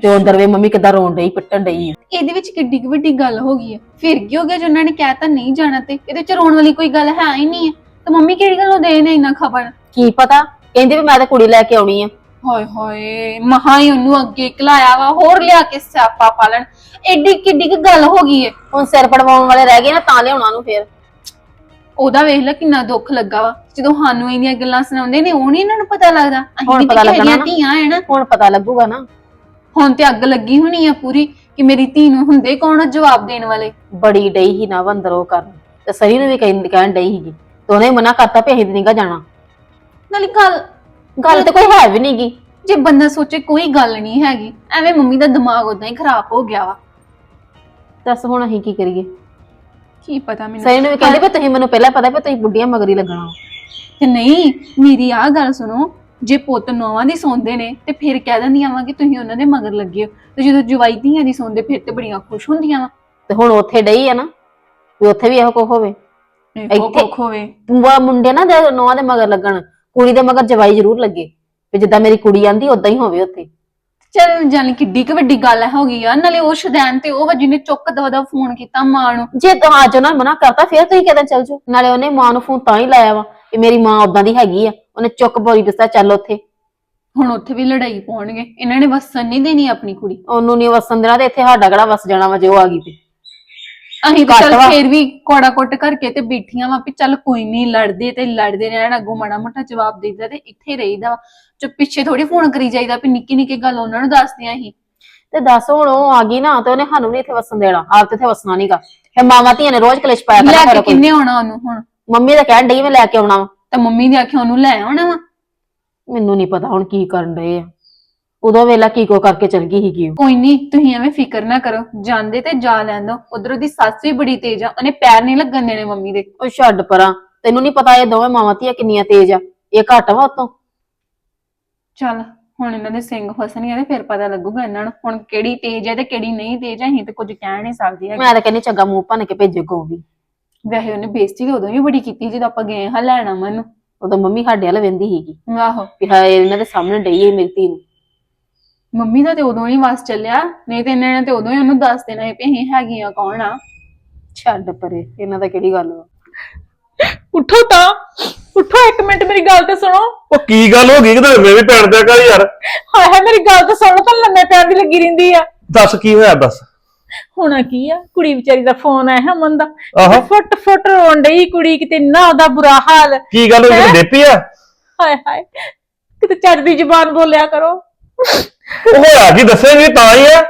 ਤੇ ਉਹ ਅੰਦਰ ਵੇ ਮੰਮੀ ਕਿੱਦਾਂ ਰੋਣ ਡਈ ਪਿੱਟਣ ਡਈ ਇਹਦੇ ਵਿੱਚ ਕਿੱਡੀ ਕੁ ਵੱਡੀ ਗੱਲ ਹੋ ਗਈ ਹੈ ਫਿਰ ਕੀ ਹੋ ਗਿਆ ਜੇ ਉਹਨਾਂ ਨੇ ਕਹਿਤਾ ਨਹੀਂ ਜਾਣਾ ਤੇ? ਇਹਦੇ ਚ ਰੋਣ ਵਾਲੀ ਕੋਈ ਗੱਲ ਹੈ ਹੀ ਨਹੀਂ ਹੈ ਤੇ ਮੰਮੀ ਕਿਹੜੀ ਗੱਲੋਂ ਦੇ ਨੇ ਇੰਨਾ ਖਬਰ? ਕੀ ਪਤਾ? ਕਹਿੰਦੀ ਵੀ ਮੈਂ ਤਾਂ ਕੁੜੀ ਲੈ ਕੇ ਆਉਣੀ ਆ। ਹਾਏ ਹਾਏ ਮਹਾ ਹੀ ਉਹਨੂੰ ਅੱਗੇ ਕਲਾਇਆ ਵਾ ਹੋਰ ਲਿਆ ਕੇ ਸਿਆਪਾ ਪਾਲਣ। ਐਡੀ ਕਿੱਡੀ ਕੁ ਗੱਲ ਹੋ ਗਈ ਹੈ ਹੁਣ ਸਿਰ ਪੜਵਾਉਣ ਵਾਲੇ ਰਹਿ ਗਏ ਨਾ ਤਾਂ ਲਿਆਉਣਾ ਨੂੰ ਫੇਰ। ਉਹਦਾ ਵੇਖ ਲੈ ਕਿੰਨਾ ਦੁੱਖ ਲੱਗਾ ਵਾ। ਜਦੋਂ ਸਾਨੂੰ ਇਹਦੀਆਂ ਗੱਲਾਂ ਸੁਣਾਉਂਦੇ ਨੇ ਉਹ ਨਹੀਂ ਇਹਨਾਂ ਨੂੰ ਪਤਾ ਲੱਗਦਾ। ਅਸੀਂ ਹੁਣ ਵੀ ਪਤਾ ਤਾਂ ਲੱਗਣਾ ਕਿਹੜੀਆਂ ਨਾ। ਧੀਆਂ ਹੈ ਨਾ। ਹੁਣ ਪਤਾ ਲੱਗੂਗਾ ਨਾ। ਹੁਣ ਤੇ ਅੱਗ ਲੱਗੀ ਹੋਣੀ ਆ ਪੂਰੀ ਕਿ ਮੇਰੀ ਧੀ ਨੂੰ ਹੁੰਦੇ ਕੌਣ ਆ ਜਵਾਬ ਦੇਣ ਵਾਲੇ? ਬੜੀ ਡਈ ਹੀ ਨਾ ਅੰਦਰ ਕਰਨ। ਤੇ ਸਰੀ ਨੂੰ ਵੀ ਕਹਿਣ ਕਹਿਣ ਡਈ ਸੀਗੀ। ਤੇ ਉਹਨੇ ਮਨਾ ਕਰਤਾ ਵੀ ਅਸੀਂ ਨਹੀਂਗਾ ਜਾਣਾ। ਨਾਲੇ ਗੱਲ ਗੱਲ ਤੇ ਕੋਈ ਹੈ ਵੀ ਨਹੀਂਗੀ ਜੇ ਬੰਦਾ ਸੋਚੇ ਕੋਈ ਗੱਲ ਨਹੀਂ ਹੈਗੀ ਐਵੇਂ ਮੰਮੀ ਦਾ ਦਿਮਾਗ ਉਦਾਂ ਹੀ ਖਰਾਬ ਹੋ ਗਿਆ ਵਾ। ਦੱਸ ਹੁਣ ਅਸੀਂ ਕੀ ਕਰੀਏ? ਕੀ ਪਤਾ ਮੈਨੂੰ। ਸਰੀ ਨੂੰ ਵੀ ਕਹਿੰਦੇ ਵੀ ਤੁਸੀਂ ਮੈਨੂੰ ਪਹਿਲਾਂ ਪਤਾ ਵੀ ਤੁਸੀਂ ਬੁੱਢੀਆਂ ਮਗਰੀ ਲੱਗਣਾ ਤੇ ਨਹੀਂ ਮੇਰੀ ਆਹ ਗੱਲ ਸੁਣੋ ਜੇ ਪੁੱਤ ਨੌਵਾਂ ਦੀ ਸੌਂਦੇ ਨੇ ਤੇ ਫਿਰ ਕਹਿ ਦਿੰਦੀਆਂ ਵਾ ਕਿ ਤੁਸੀਂ ਉਹਨਾਂ ਦੇ ਮਗਰ ਲੱਗੇ ਹੋ। ਤੇ ਜਦੋਂ ਜਵਾਈ ਧੀਆਂ ਦੀ ਸੌਂਦੇ ਫਿਰ ਤੇ ਬੜੀਆਂ ਖੁਸ਼ ਹੁੰਦੀਆਂ ਵਾ। ਤੇ ਹੁਣ ਉੱਥੇ ਡਈ ਆ ਨਾ ਵੀ ਉੱਥੇ ਵੀ ਇਹੋ ਕੁ ਹੋਵੇ। ਉਹ ਇੱਥੇ- ਕੁੱਖ ਹੋਵੇ। ਮੁੰਡੇ ਨਾ ਦੇ ਨੌਵਾਂ ਦੇ ਮਗਰ ਲੱਗਣ ਕੁੜੀ ਦੇ ਮਗਰ ਜਵਾਈ ਜ਼ਰੂਰ ਲੱਗੇ ਵੀ ਜਿੱਦਾਂ ਮੇਰੀ ਕੁੜੀ ਆਂਦੀ ਉਦਾਂ ਹੀ ਹੋਵੇ ਉੱਥੇ। ਚਲ ਜਾਨੀ ਕਿੱਡੀ ਕੁ ਵੱਡੀ ਗੱਲ ਹੋ ਗਈ ਆ ਨਾਲੇ ਉਹ ਸ਼ਦੈਨ ਤੇ ਉਹ ਵਜੀ ਨੇ ਚੁੱਕ ਦਵਦਾ ਫੋਨ ਕੀਤਾ ਮਾਂ ਨੂੰ। ਜੇ ਤੂੰ ਅੱਜ ਉਹਨਾਂ ਨੇ ਮਨਾ ਕਰਤਾ ਫਿਰ ਤੁਸੀਂ ਕਿਦਾਂ ਚੱਲ ਜਾਓ? ਨਾਲੇ ਉਹਨੇ ਮਾਂ ਨੂੰ ਫੋਨ ਤਾਂ ਹੀ ਲਾਇਆ ਵਾ ਕਿ ਮੇਰੀ ਮਾਂ ਉਦਾਂ ਦੀ ਹੈਗੀ ਆ ਉਹਨੇ ਚੁੱਕ ਬੋਰੀ ਦੱਸਿਆ ਚੱਲ ਉੱਥੇ। ਹੁਣ ਉੱਥੇ ਵੀ ਲੜਾਈ ਪਾਉਣਗੇ ਇਹਨਾਂ ਨੇ ਵਸਣ ਨਹੀਂ ਦੇਣੀ ਆਪਣੀ ਕੁੜੀ। ਉਹਨੂੰ ਨਹੀਂ ਵਸਣ ਦੇਣਾ ਤੇ ਇੱਥੇ ਸਾਡਾ ਕਿਹੜਾ ਵਸ ਜਾਣਾ ਵਾ ਜੇ ਉਹ ਆ ਗਈ ਤੇ। ਅਸੀਂ ਤਾਂ ਘੱਟ ਚੱਲ ਵਾ। ਫੇਰ ਵੀ ਕੋੜਾ ਕੁੱਟ ਕਰਕੇ ਤੇ ਬੈਠੀਆਂ ਵਾ ਵੀ ਚੱਲ ਕੋਈ ਨਹੀਂ ਲੜਦੇ ਤੇ ਲੜਦੇ ਰਹਿਣ ਅੱਗੋਂ ਮਾੜਾ ਮੋਟਾ ਜਵਾਬ ਦੇਈਦਾ ਤੇ ਇੱਥੇ ਰਹੀਦਾ ਵਾ। ਪਿੱਛੇ ਥੋੜੀ ਫੋਨ ਕਰੀ ਜਾਈਦਾ ਵੀ ਨਿੱਕੀ ਨਿੱਕੀ ਗੱਲ ਉਹਨਾਂ ਨੂੰ ਦੱਸਦੀਆਂ ਅਸੀਂ ਤੇ ਦੱਸ ਹੁਣ ਉਹ ਆ ਗਈ ਨਾ ਤੇ ਉਹਨੇ ਸਾਨੂੰ ਵੀ ਇੱਥੇ ਵਸਣ ਦੇਣਾ ਆਪ ਤੇ ਇੱਥੇ ਵਸਣਾ ਨਹੀਂਗਾ ਫੇ ਮਾਵਾਂ ਧੀਆਂ ਨੇ ਰੋਜ਼ ਕਲੇਸ਼ ਪਾਇਆ ਲੈ ਕਰਨਾ ਕੇ ਘਰੋਂ ਕੋਈ। ਕਿੰਨੇ ਆਉਣਾ ਉਹਨੂੰ ਹੁਣ? ਮੰਮੀ ਤਾਂ ਕਹਿਣ ਡਈ ਮੈਂ ਲੈ ਕੇ ਆਉਣਾ ਵਾ। ਤਾਂ ਮੰਮੀ ਨੇ ਆਖਿਆ ਉਹਨੂੰ ਲੈ ਆਉਣਾ ਵਾ। ਮੈਨੂੰ ਨਹੀਂ ਪਤਾ ਹੁਣ ਕੀ ਕਰਨ ਡਏ ਆ। ਉਦੋਂ ਵੇਲਾ ਕੀ ਕੋ ਕਰਕੇ ਚਲ ਗਈ ਸੀਗੀ ਉਹ। ਕੋਈ ਨਹੀਂ ਤੁਸੀਂ ਐਵੇਂ ਫਿਕਰ ਨਾ ਕਰੋ। ਜਾਂਦੇ ਤੇ ਜਾ ਲੈਣ ਦੋ। ਉਧਰੋਂ ਦੀ ਸੱਸ ਵੀ ਬੜੀ ਤੇਜ਼ ਆ। ਉਹਨੇ ਪੈਰ ਨਹੀਂ ਲੱਗਣ ਦੇਣੇ ਮੰਮੀ ਦੇ। ਉਹ ਛੱਡ ਪਰਾਂ। ਤੈਨੂੰ ਨਹੀਂ ਪਤਾ ਇਹ ਦੋਵੇਂ ਮਾਵਾਂ ਧੀਆਂ ਕਿੰਨੀਆਂ ਤੇਜ਼ ਆ। ਇਹ ਘੱਟ ਵਾ ਉਤੋਂ। ਚੱਲ ਹੁਣ ਇਹਨਾਂ ਦੇ ਸਿੰਘ ਫਸਣਗੇ ਤੇ ਫਿਰ ਪਤਾ ਲੱਗੂਗਾ ਇਹਨਾਂ ਨੂੰ। ਹੁਣ ਕਿਹੜੀ ਤੇਜ਼ ਹੈ ਤੇ ਕਿਹੜੀ ਨਹੀਂ ਤੇਜ਼ ਹੈ ਅਸੀਂ ਤੇ ਕੁਝ ਕਹਿ ਨਹੀਂ ਸਕਦੇ ਹੈਗੇ। ਮੈਂ ਤਾਂ ਕਹਿੰਦੀ ਚੰਗਾ ਮੂੰਹ ਭੰਨ ਕੇ ਭੇਜੇ ਕੋ ਵੀ। ਵੈਸੇ ਉਹਨੇ ਬੇਇੱਜ਼ਤੀ ਉਦੋਂ ਵੀ ਬੜੀ ਕੀਤੀ ਜਦੋਂ ਆਪਾਂ ਗਏ ਹਾਂ ਲੈਣਾ ਮਨ ਉਦੋਂ ਮੰਮੀ ਸਾਡੇ ਵੱਲ ਵੇਂਦੀ ਸੀਗੀ। ਆਹੋ। ਵੀ ਹਾਏ ਇਹਨਾਂ ਦੇ ਸਾਹਮਣੇ ਡਈ ਹੈ ਮੇਰੀ ਧੀ ਨੂੰ। ਮੰਮੀ ਦਾ ਤੇ ਉਦੋਂ ਹੀ ਵਸ ਚੱਲਿਆ ਨਹੀਂ ਤੇ ਇਹਨਾਂ ਨੇ ਤੇ ਉਦੋਂ ਹੀ ਉਹਨੂੰ ਦੱਸ ਦੇਣਾ ਸੀ ਵੀ ਅਸੀਂ ਹੈਗੀਆਂ ਕੌਣ ਆ। ਛੱਡ ਪਰੇ ਇਹਨਾਂ ਦਾ ਕਿਹੜੀ ਗੱਲ ਵਾ? ਉੱਠੋ ਤਾਂ ਉੱਠੋ ਇੱਕ ਮਿੰਟ ਮੇਰੀ ਗੱਲ ਤੇ ਸੁਣੋ। ਉਹ ਕੀ ਗੱਲ ਹੋ ਗਈ ਕਿਤੇ ਮੈਂ ਵੀ ਪੈਣ ਦਿਆ ਕਰ ਯਾਰ? ਹਾਏ ਹਾਏ ਮੇਰੀ ਗੱਲ ਤੇ ਸੁਣੋ ਤਾਂ ਲੰਮੇ ਪੈਰ ਦੀ ਲੱਗੀ ਰਹਿੰਦੀ ਆ। ਦੱਸ ਕੀ ਹੋਇਆ ਦੱਸ। ਹੋਣਾ ਕੀ ਆ? ਕੁੜੀ ਵਿਚਾਰੀ ਦਾ ਫੋਨ ਆਇਆ ਹਮਨ ਦਾ। ਆਹੋ। ਫੁੱਟ ਫੁੱਟ ਰੋਣ ਡਈ ਕੁੜੀ ਕਿਤੇ ਨਾ ਉਹਦਾ ਬੁਰਾ ਹਾਲ। ਕੀ ਗੱਲ ਹੋ ਗਈ ਡੇਪੀ ਆ? ਹਾਏ ਹਾਏ ਕਿਤੇ ਚੱਜ ਦੀ ਜ਼ੁਬਾਨ ਬੋਲਿਆ ਕਰੋ। ਉਹ ਹੋਇਆ ਕੀ ਦੱਸੇਂਗੀ ਤਾਂ ਹੀ ਆ।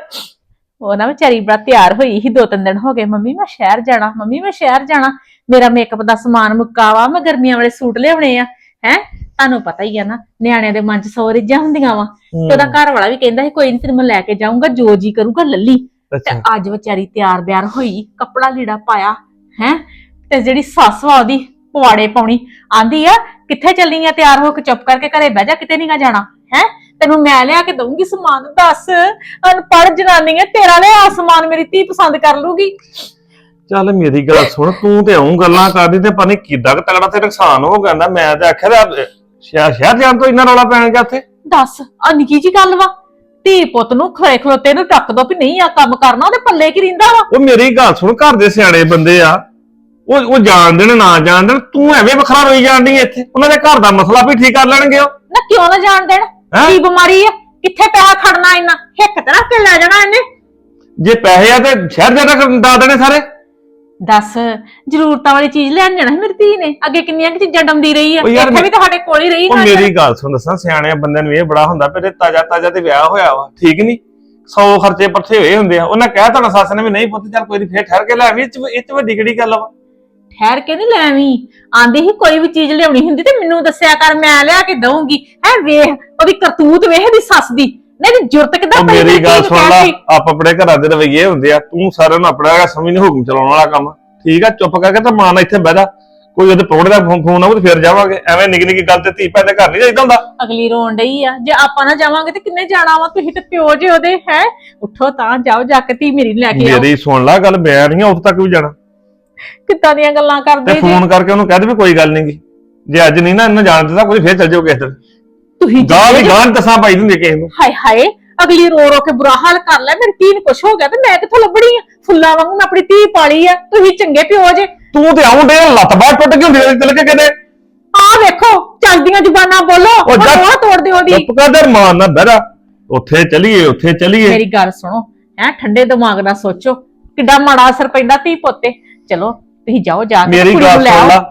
ਉਹ ਨਾ ਵਿਚਾਰੀ ਬੜਾ ਤਿਆਰ ਹੋਈ ਸੀ ਦੋ ਤਿੰਨ ਦਿਨ ਹੋ ਗਏ। ਮੰਮੀ ਮੈਂ ਸ਼ਹਿਰ ਜਾਣਾ ਮੰਮੀ ਮੈਂ ਸ਼ਹਿਰ ਜਾਣਾ। ਮੇਰਾ ਮੇਕਅਪ ਦਾ ਸਮਾਨ ਮੁੱਕਾ ਵਾ ਮੈਂ ਗਰਮੀਆਂ ਵਾਲੇ ਸੂਟ ਲਿਆਉਣੇ ਆ। ਹੈ? ਤੁਹਾਨੂੰ ਪਤਾ ਹੀ ਆ ਨਾ ਨਿਆਣਿਆਂ ਦੇ ਮਨ 'ਚ ਸੌ ਰਿੱਜਾਂ ਹੁੰਦੀਆਂ ਵਾ। ਤੇ ਉਹਦਾ ਘਰ ਵਾਲਾ ਵੀ ਕਹਿੰਦਾ ਸੀ ਕੋਈ ਨਹੀਂ ਤੈਨੂੰ ਮੈਂ ਲੈ ਕੇ ਜਾਊਂਗਾ ਜੋ ਜੀ ਕਰੂਗਾ ਲੱਲੀ ਤੇ ਅੱਛਾ। ਅੱਜ ਵਿਚਾਰੀ ਤਿਆਰ ਬਿਆਰ ਹੋਈ ਕੱਪੜਾ ਲੀੜਾ ਪਾਇਆ ਹੈ? ਤੇ ਜਿਹੜੀ ਸੱਸ ਵਾ ਉਹਦੀ ਪਵਾੜੇ ਪਾਉਣੀ ਆਂਦੀ ਆ ਕਿੱਥੇ ਚੱਲੀ ਆ ਤਿਆਰ ਹੋ ਕੇ? ਚੁੱਪ ਕਰਕੇ ਘਰੇ ਬਹਿ ਜਾ ਕਿਤੇ ਨਹੀਂ ਗਾ ਜਾਣਾ। ਹੈ? ਤੈਨੂੰ ਮੈਂ ਲਿਆ ਕੇ ਦਊਂਗੀ ਸਮਾਨ ਦੱਸ। ਅਨਪੜ੍ਹ ਜਨਾਨੀ ਹੈ ਤੇਰਾ ਲਿਆ ਸਮਾਨ ਮੇਰੀ ਧੀ ਪਸੰਦ ਕਰ ਲੂਗੀ। ਚੱਲ ਮੇਰੀ ਗੱਲ ਸੁਣ ਤੂੰ ਤੇ ਆਉਂ ਗੱਲਾਂ ਕਰਦੀ ਤੇ ਪਤਾ ਨੀ ਕਿੱਦਾਂ ਕੁ ਤਗੜਾ ਤੇ ਨੁਕਸਾਨ ਹੋ ਗਿਆ ਨਾ ਮੈਂ ਤੇ ਆਖਿਆ ਸ਼ਹਿਰ ਸ਼ਹਿਰ ਜਾਣ ਤੋਂ ਇੰਨਾ ਰੌਲਾ ਪੈਣ ਗਿਆ ਦੱਸ ਆ ਨਿੱਕੀ ਜੀ ਗੱਲ ਵਾ? ਧੀ ਪੁੱਤ ਨੂੰ ਖੜੇ ਖਲੋਤੇ ਨੂੰ ਟੱਕ ਦੋ ਵੀ ਨਹੀਂ ਆ ਕੰਮ ਕਰਨਾ ਉਹਦੇ ਪੱਲੇ ਕੀ ਰਿੰਦਾ ਵਾ? ਉਹ ਮੇਰੀ ਗੱਲ ਸੁਣ ਘਰ ਦੇ ਸਿਆਣੇ ਬੰਦੇ ਆ। ਉਹ ਉਹ ਜਾਣਦੇ ਨੇ ਨਾ ਜਾਣਦੇ ਤੂੰ ਐਵੇਂ ਵੱਖਰਾ ਰੋਈ ਜਾਂਦੀ ਇੱਥੇ। ਉਹਨਾਂ ਦੇ ਘਰ ਦਾ ਮਸਲਾ ਵੀ ਠੀਕ ਕਰ ਲੈਣਗੇ ਉਹ। ਨਾ ਕਿਉਂ ਨਾ ਜਾਣ ਦੇਣ? ਹੈਂ? ਕੀ ਬਿਮਾਰੀ ਆ? ਕਿੱਥੇ ਪੈਸਾ ਖੜਨਾ ਇੰਨਾ? ਹਿੱਕ ਤੇ ਰੱਖ ਕੇ ਲੈ ਜਾਣਾ ਇਹਨੇ। ਜੇ ਪੈਸੇ ਆ ਤੇ ਸ਼ਹਿਰ ਜਾ ਤੱਕ ਦਾ ਦੇਣੇ ਸਾਰੇ। ਦੱਸ ਜ਼ਰੂਰਤਾਂ ਵਾਲੀ ਚੀਜ਼ ਲੈਣ ਜਾਣਾ ਸੀ ਮੇਰੀ ਧੀ ਨੇ। ਅੱਗੇ ਕਿੰਨੀਆਂ ਕਿ ਚੀਜ਼ਾਂ ਡੰਦੀ ਰਹੀ ਆ। ਉਹ ਯਾਰ ਇੱਥੇ ਵੀ ਤੁਹਾਡੇ ਕੋਲ ਹੀ ਰਹੀ ਉਹ ਮੇਰੀ ਗੱਲ ਸੁਣ ਦੱਸਾਂ ਸਿਆਣਿਆਂ ਬੰਦਿਆਂ ਨੂੰ ਇਹ ਬੜਾ ਹੁੰਦਾ ਵੀ ਤਾਜਾ ਤਾਜਾ ਤੇ ਵਿਆਹ ਹੋਇਆ ਵਾ ਠੀਕ ਨਹੀਂ 100 ਖਰਚੇ ਪੱਠੇ ਹੋਏ ਹੁੰਦੇ ਆ। ਉਹਨਾਂ ਕਹਿ ਤੁਹਾਡਾ ਸੱਸ ਨੇ ਵੀ ਨਹੀਂ ਪੁੱਤ ਚੱਲ ਕੋਈ ਨਹੀਂ ਫੇਰ ਠਹਿਰ ਕੇ ਲੈ ਆਵੀਂ ਇਹ ਚ ਇਹ ਚ ਵੱਡੀ ਕਿਹੜੀ ਗੱਲ ਵਾ? ਠਹਿਰ ਕੇ ਨਹੀਂ ਲੈਵੀਂ। ਆਂਦੀ ਸੀ ਕੋਈ ਵੀ ਚੀਜ਼ ਲਿਆਉਣੀ ਹੁੰਦੀ ਤੇ ਮੈਨੂੰ ਦੱਸਿਆ ਕਰ ਮੈਂ ਲਿਆ ਕੇ ਦਊਂਗੀ। ਹੈ ਵੇਖ ਉਹਦੀ ਕਰਤੂਤ ਵੇਖ ਦੀ ਸੱਸ ਦੀ। ਨਹੀਂ ਜੁਰਤ ਕਿੱਦਾਂ ਉਹ ਪਈ ਮੇਰੀ ਗੱਲ ਸੁਣ ਲਾ? ਆਪ ਆਪਣੇ ਘਰਾਂ ਦੇ ਰਵਈਏ ਹੁੰਦੇ ਆ ਤੂੰ ਸਾਰਿਆਂ ਨੂੰ ਆਪਣਾ ਹੈਗਾ ਸਮਝ ਨਹੀਂ ਹੁਕਮ ਚਲਾਉਣ ਵਾਲਾ ਕੰਮ। ਠੀਕ ਆ ਚੁੱਪ ਕਰਕੇ ਤਾਂ ਮਾਂ ਨਾਲ ਇੱਥੇ ਬਹਿ ਜਾ। ਕੋਈ ਉਹਦੇ ਪ੍ਰੋੜੇ ਦਾ ਫੋਨ ਆਊ ਤੇ ਫੇਰ ਜਾਵਾਂਗੇ। ਐਵੇਂ ਨਿੱਕੀ ਨਿੱਕੀ ਗੱਲ ਤੇ ਧੀ ਭੈਣ ਦੇ ਘਰ ਨਹੀਂ ਜਾਈਦਾ ਹੁੰਦਾ। ਅਗਲੀ ਰੋਣ ਡਈ ਆ ਜੇ ਆਪਾਂ ਨਾ ਜਾਵਾਂਗੇ ਤੇ ਕਿੰਨੇ ਜਾਣਾ ਵਾ? ਤੁਸੀਂ ਤੇ ਪਿਓ ਜੇ ਉਹਦੇ ਹੈ? ਉੱਠੋ ਤਾਂ ਜਾਓ ਜਾ ਕੇ ਧੀ ਮੇਰੀ ਲੈ ਕੇ ਆਓ। ਮੇਰੀ ਸੁਣ ਲਾ ਗੱਲ ਮੈਂ ਨਹੀਂ ਉੱਥੇ ਤੱਕ ਵੀ ਜਾਣਾ। ਕਿੱਦਾਂ ਦੀਆਂ ਗੱਲਾਂ ਤੇ ਕਰਦੇ ਜੇ? ਫੋਨ ਕਰਕੇ ਉਹਨੂੰ ਕਹਿ ਦੇ ਵੀ ਕੋਈ ਗੱਲ ਨਹੀਂਗੀ ਜੇ ਅੱਜ ਨਹੀਂ ਨਾ ਇਹਨੂੰ ਜਾਣ ਦਿੱਤਾ ਕੋਈ ਫੇਰ ਚੱਲ ਜਾਓ ਕਿਸੇ ਦਿਨ। ਤੁਸੀਂ ਗਾਂ ਜਿੱਦੇ ਵੀ ਗਾਂ ਦਸਾਂ ਪਾਈ ਦਿੰਦੇ ਕਿਸੇ ਨੂੰ। ਹਾਏ ਹਾਏ ਅਗਲੀ ਰੋ ਰੋ ਕੇ ਬੁਰਾ ਹਾਲ ਕਰ ਲੈ ਮੇਰੀ ਧੀ ਨੂੰ ਕੁਛ ਹੋ ਗਿਆ ਤੇ ਮੈਂ ਕਿੱਥੋਂ ਲੱਭਣੀ ਆ? ਫੁੱਲਾਂ ਵਾਂਗੂ ਮੈਂ ਆਪਣੀ ਧੀ ਪਾਲੀ ਆ ਤੁਸੀਂ ਚੰਗੇ ਪਿਓ ਜੇ। ਤੂੰ ਤੇ ਆਉਂ ਡੇ ਲੱਤ ਬਾਹ ਟੁੱਟ ਗਈ ਹੁੰਦੀ ਤੇਰੇ ਤਿਲਕ ਕਿਤੇ। ਆਹ ਵੇਖੋ ਚੱਲਦੀਆਂ ਜ਼ੁਬਾਨਾਂ ਬੋਲੋ ਉਹ ਉਹ ਜਾ- ਰੋਹ ਤੋੜ ਦਿਓ ਦੀ ਚੁੱਪ ਕਰ ਦੇ ਮਾਨ ਨਾ ਬਹਿਰਾ ਉੱਥੇ ਚਲੀਏ ਉੱਥੇ ਚਲੀਏ। ਮੇਰੀ ਗੱਲ ਸੁਣੋ ਐ ਠੰਡੇ ਦਿਮਾਗ ਨਾਲ ਸੋਚੋ ਕਿੱਡਾ ਮਾੜਾ ਅਸਰ ਪੈਂਦਾ ਧੀ ਪੋਤੇ ਚਲੋ ਤੁਸੀਂ ਜਾਓ ਜਾ ਕੇ ਮੇਰੀ ਕੁੜੀ ਨੂੰ ਲੈ ਸੁਣ ਆਓ।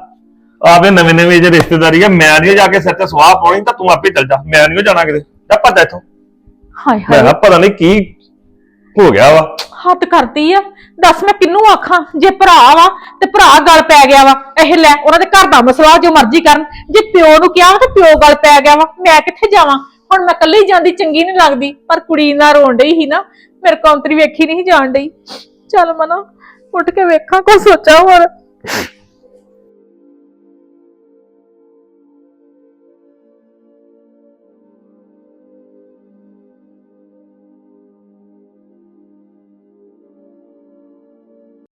ਆਪੇ ਨਵੇਂ ਨਵੇਂ ਜੇ ਰਿਸ਼ਤੇਦਾਰੀ ਆ ਮੈਂ ਨਹੀਂ ਜਾ ਕੇ ਸਿਰ ਤੇ ਸਵਾਹ ਪਾਉਣੀ ਤਾਂ ਤੂੰ ਆਪੇ ਚੱਲ ਜਾ। ਮੈਂ ਨਹੀਂ ਜਾਣਾ ਕਿਤੇ। ਜਾ ਭੱਜ ਇੱਥੋਂ। ਹਾਏ ਮੈਂ ਹਾਏ। ਕਿਹਾ ਪਤਾ ਨਹੀਂ ਕੀ ਹੋ ਗਿਆ ਵਾ। ਹੱਦ ਕਰਦੀ ਆ। ਦੱਸ ਮੈਂ ਕਿੰਨੂੰ ਆਖਾਂ? ਜੇ ਭਰਾ ਵਾ ਤੇ ਭਰਾ ਗੱਲ ਪੈ ਗਿਆ ਵਾ। ਇਹ ਲੈ ਉਹਨਾਂ ਦੇ ਘਰ ਦਾ ਮਸਲਾ ਜੋ ਮਰਜ਼ੀ ਕਰਨ। ਜੇ ਪਿਓ ਨੂੰ ਕਿਹਾ ਤੇ ਪਿਓ ਗੱਲ ਪੈ ਗਿਆ ਵਾ। ਮੈਂ ਕਿੱਥੇ ਜਾਵਾਂ? ਹੁਣ ਮੈਂ ਇਕੱਲੀ ਜਾਂਦੀ ਚੰਗੀ ਨਹੀਂ ਲੱਗਦੀ। ਪਰ ਕੁੜੀ ਨਾਲ ਰੋਣ ਡਈ ਸੀ ਨਾ ਮੇਰੇ ਕੌਂਤਰੀ ਵੇਖੀ ਨਹੀਂ ਜਾਣ ਡਈ। ਚੱਲ ਮਨਾ। ਉੱਠ ਕੇ ਵੇਖਾਂ ਕੋ ਸੋਚਾਂ ਹੋਰ।